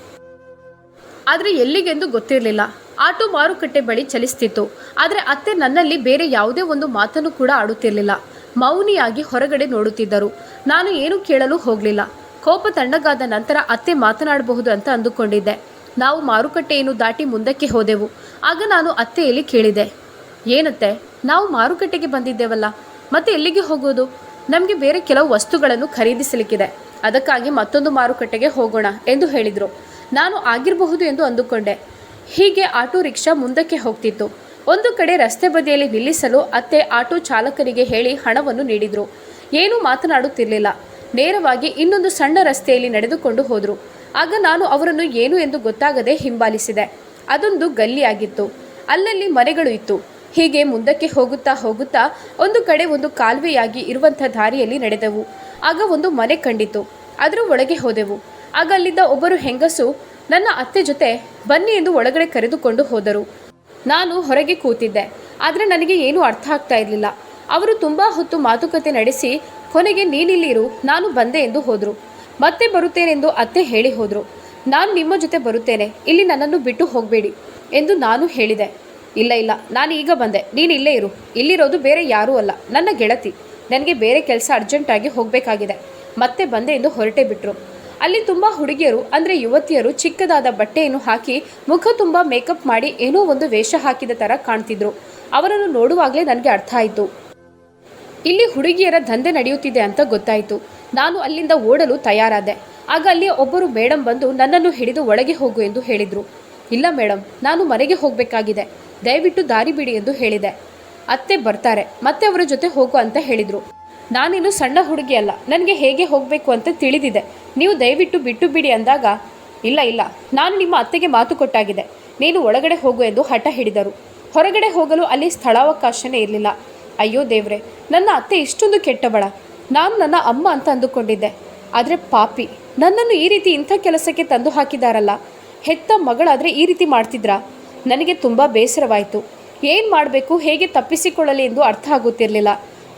A: ಆದರೆ ಎಲ್ಲಿಗೆಂದು ಗೊತ್ತಿರಲಿಲ್ಲ. ಆಟೋ ಮಾರುಕಟ್ಟೆ ಬಳಿ ಚಲಿಸ್ತಿತ್ತು. ಆದರೆ ಅತ್ತೆ ನನ್ನಲ್ಲಿ ಬೇರೆ ಯಾವುದೇ ಒಂದು ಮಾತನ್ನು ಕೂಡ ಆಡುತ್ತಿರಲಿಲ್ಲ. ಮೌನಿಯಾಗಿ ಹೊರಗಡೆ ನೋಡುತ್ತಿದ್ದರು. ನಾನು ಏನು ಕೇಳಲು ಹೋಗಲಿಲ್ಲ. ಕೋಪ ತಣ್ಣಗಾದ ನಂತರ ಅತ್ತೆ ಮಾತನಾಡಬಹುದು ಅಂತ ಅಂದುಕೊಂಡಿದ್ದೆ. ನಾವು ಮಾರುಕಟ್ಟೆಯನ್ನು ದಾಟಿ ಮುಂದಕ್ಕೆ ಹೋದೆವು. ಆಗ ನಾನು ಅತ್ತೆಯಲ್ಲಿ ಕೇಳಿದೆ, ಏನತ್ತೆ, ನಾವು ಮಾರುಕಟ್ಟೆಗೆ ಬಂದಿದ್ದೇವಲ್ಲ, ಮತ್ತೆ ಎಲ್ಲಿಗೆ ಹೋಗೋದು? ನಮಗೆ ಬೇರೆ ಕೆಲವು ವಸ್ತುಗಳನ್ನು ಖರೀದಿಸಲಿಕ್ಕಿದೆ. ಅದಕ್ಕಾಗಿ ಮತ್ತೊಂದು ಮಾರುಕಟ್ಟೆಗೆ ಹೋಗೋಣ, ಎಂದು ಹೇಳಿದರು. ನಾನು ಆಗಿರಬಹುದು ಎಂದು ಅಂದುಕೊಂಡೆ. ಹೀಗೆ ಆಟೋ ರಿಕ್ಷಾ ಮುಂದಕ್ಕೆ ಹೋಗ್ತಿತ್ತು. ಒಂದು ಕಡೆ ರಸ್ತೆ ಬದಿಯಲ್ಲಿ ನಿಲ್ಲಿಸಲು ಅತ್ತೆ ಆಟೋ ಚಾಲಕರಿಗೆ ಹೇಳಿ ಹಣವನ್ನು ನೀಡಿದರು. ಏನೂ ಮಾತನಾಡುತ್ತಿರಲಿಲ್ಲ. ನೇರವಾಗಿ ಇನ್ನೊಂದು ಸಣ್ಣ ರಸ್ತೆಯಲ್ಲಿ ನಡೆದುಕೊಂಡು ಹೋದರು. ಆಗ ನಾನು ಅವರನ್ನು ಏನು ಎಂದು ಗೊತ್ತಾಗದೆ ಹಿಂಬಾಲಿಸಿದೆ. ಅದೊಂದು ಗಲ್ಲಿಯಾಗಿತ್ತು. ಅಲ್ಲಲ್ಲಿ ಮನೆಗಳು ಇತ್ತು. ಹೀಗೆ ಮುಂದಕ್ಕೆ ಹೋಗುತ್ತಾ ಹೋಗುತ್ತಾ ಒಂದು ಕಡೆ ಒಂದು ಕಾಲುವೆಯಾಗಿ ಇರುವಂಥ ದಾರಿಯಲ್ಲಿ ನಡೆದೆವು. ಆಗ ಒಂದು ಮನೆ ಕಂಡಿತು. ಅದರ ಒಳಗೆ ಹೋದೆವು. ಆಗ ಅಲ್ಲಿದ್ದ ಒಬ್ಬರು ಹೆಂಗಸು, ನನ್ನ ಅತ್ತೆ ಜೊತೆ ಬನ್ನಿ ಎಂದು ಒಳಗಡೆ ಕರೆದುಕೊಂಡು ಹೋದರು. ನಾನು ಹೊರಗೆ ಕೂತಿದ್ದೆ. ಆದರೆ ನನಗೆ ಏನೂ ಅರ್ಥ ಆಗ್ತಾ ಇರಲಿಲ್ಲ. ಅವರು ತುಂಬ ಹೊತ್ತು ಮಾತುಕತೆ ನಡೆಸಿ, ಕೊನೆಗೆ ನೀನಿಲ್ಲಿರು, ನಾನು ಬಂದೆ ಎಂದು ಹೋದರು. ಮತ್ತೆ ಬರುತ್ತೇನೆಂದು ಅತ್ತೆ ಹೇಳಿ ಹೋದರು. ನಾನು ನಿಮ್ಮ ಜೊತೆ ಬರುತ್ತೇನೆ, ಇಲ್ಲಿ ನನ್ನನ್ನು ಬಿಟ್ಟು ಹೋಗಬೇಡಿ ಎಂದು ನಾನು ಹೇಳಿದೆ. ಇಲ್ಲ ಇಲ್ಲ, ನಾನು ಈಗ ಬಂದೆ, ನೀನು ಇಲ್ಲೇ ಇರು. ಇಲ್ಲಿರೋದು ಬೇರೆ ಯಾರೂ ಅಲ್ಲ, ನನ್ನ ಗೆಳತಿ. ನನಗೆ ಬೇರೆ ಕೆಲಸ ಅರ್ಜೆಂಟಾಗಿ ಹೋಗಬೇಕಾಗಿದೆ. ಮತ್ತೆ ಬಂದೆ ಎಂದು ಹೊರಟೇ ಬಿಟ್ರು. ಅಲ್ಲಿ ತುಂಬ ಹುಡುಗಿಯರು, ಅಂದರೆ ಯುವತಿಯರು ಚಿಕ್ಕದಾದ ಬಟ್ಟೆಯನ್ನು ಹಾಕಿ ಮುಖ ತುಂಬ ಮೇಕಪ್ ಮಾಡಿ ಏನೋ ಒಂದು ವೇಷ ಹಾಕಿದ ಥರ ಕಾಣ್ತಿದ್ರು. ಅವರನ್ನು ನೋಡುವಾಗಲೇ ನನಗೆ ಅರ್ಥ ಆಯಿತು. ಇಲ್ಲಿ ಹುಡುಗಿಯರ ದಂಧೆ ನಡೆಯುತ್ತಿದೆ ಅಂತ ಗೊತ್ತಾಯಿತು. ನಾನು ಅಲ್ಲಿಂದ ಓಡಲು ತಯಾರಾದೆ. ಆಗ ಅಲ್ಲಿ ಒಬ್ಬರು ಮೇಡಮ್ ಬಂದು ನನ್ನನ್ನು ಹಿಡಿದು ಒಳಗೆ ಹೋಗು ಎಂದು ಹೇಳಿದರು. ಇಲ್ಲ ಮೇಡಮ್ ನಾನು ಮನೆಗೆ ಹೋಗಬೇಕಾಗಿದೆ. ದಯವಿಟ್ಟು ದಾರಿ ಬಿಡಿ ಎಂದು ಹೇಳಿದೆ. ಅತ್ತೆ ಬರ್ತಾರೆ, ಮತ್ತೆ ಅವರ ಜೊತೆ ಹೋಗು ಅಂತ ಹೇಳಿದರು. ನಾನಿನ್ನು ಸಣ್ಣ ಹುಡುಗಿ ಅಲ್ಲ ನನಗೆ ಹೇಗೆ ಹೋಗಬೇಕು ಅಂತ ತಿಳಿದಿದೆ. ನೀವು ದಯವಿಟ್ಟು ಬಿಟ್ಟು ಬಿಡಿ ಅಂದಾಗ, ಇಲ್ಲ ಇಲ್ಲ, ನಾನು ನಿಮ್ಮ ಅತ್ತೆಗೆ ಮಾತು ಕೊಟ್ಟಾಗಿದೆ. ನೀನು ಒಳಗಡೆ ಹೋಗು ಎಂದು ಹಠ ಹಿಡಿದರು. ಹೊರಗಡೆ ಹೋಗಲು ಅಲ್ಲಿ ಸ್ಥಳಾವಕಾಶನೇ ಇರಲಿಲ್ಲ. ಅಯ್ಯೋ ದೇವ್ರೆ, ನನ್ನ ಅತ್ತೆ ಇಷ್ಟೊಂದು ಕೆಟ್ಟವಳ. ನಾನು ನನ್ನ ಅಮ್ಮ ಅಂತ ಅಂದುಕೊಂಡಿದ್ದೆ. ಆದರೆ ಪಾಪಿ, ನನ್ನನ್ನು ಈ ರೀತಿ ಇಂಥ ಕೆಲಸಕ್ಕೆ ತಂದು ಹಾಕಿದಾರಲ್ಲ. ಹೆತ್ತ ಮಗಳಾದರೆ ಈ ರೀತಿ ಮಾಡ್ತಿದ್ರಾ? ನನಗೆ ತುಂಬ ಬೇಸರವಾಯಿತು. ಏನು ಮಾಡಬೇಕು, ಹೇಗೆ ತಪ್ಪಿಸಿಕೊಳ್ಳಲಿ ಎಂದು ಅರ್ಥ ಆಗುತ್ತಿರಲಿಲ್ಲ.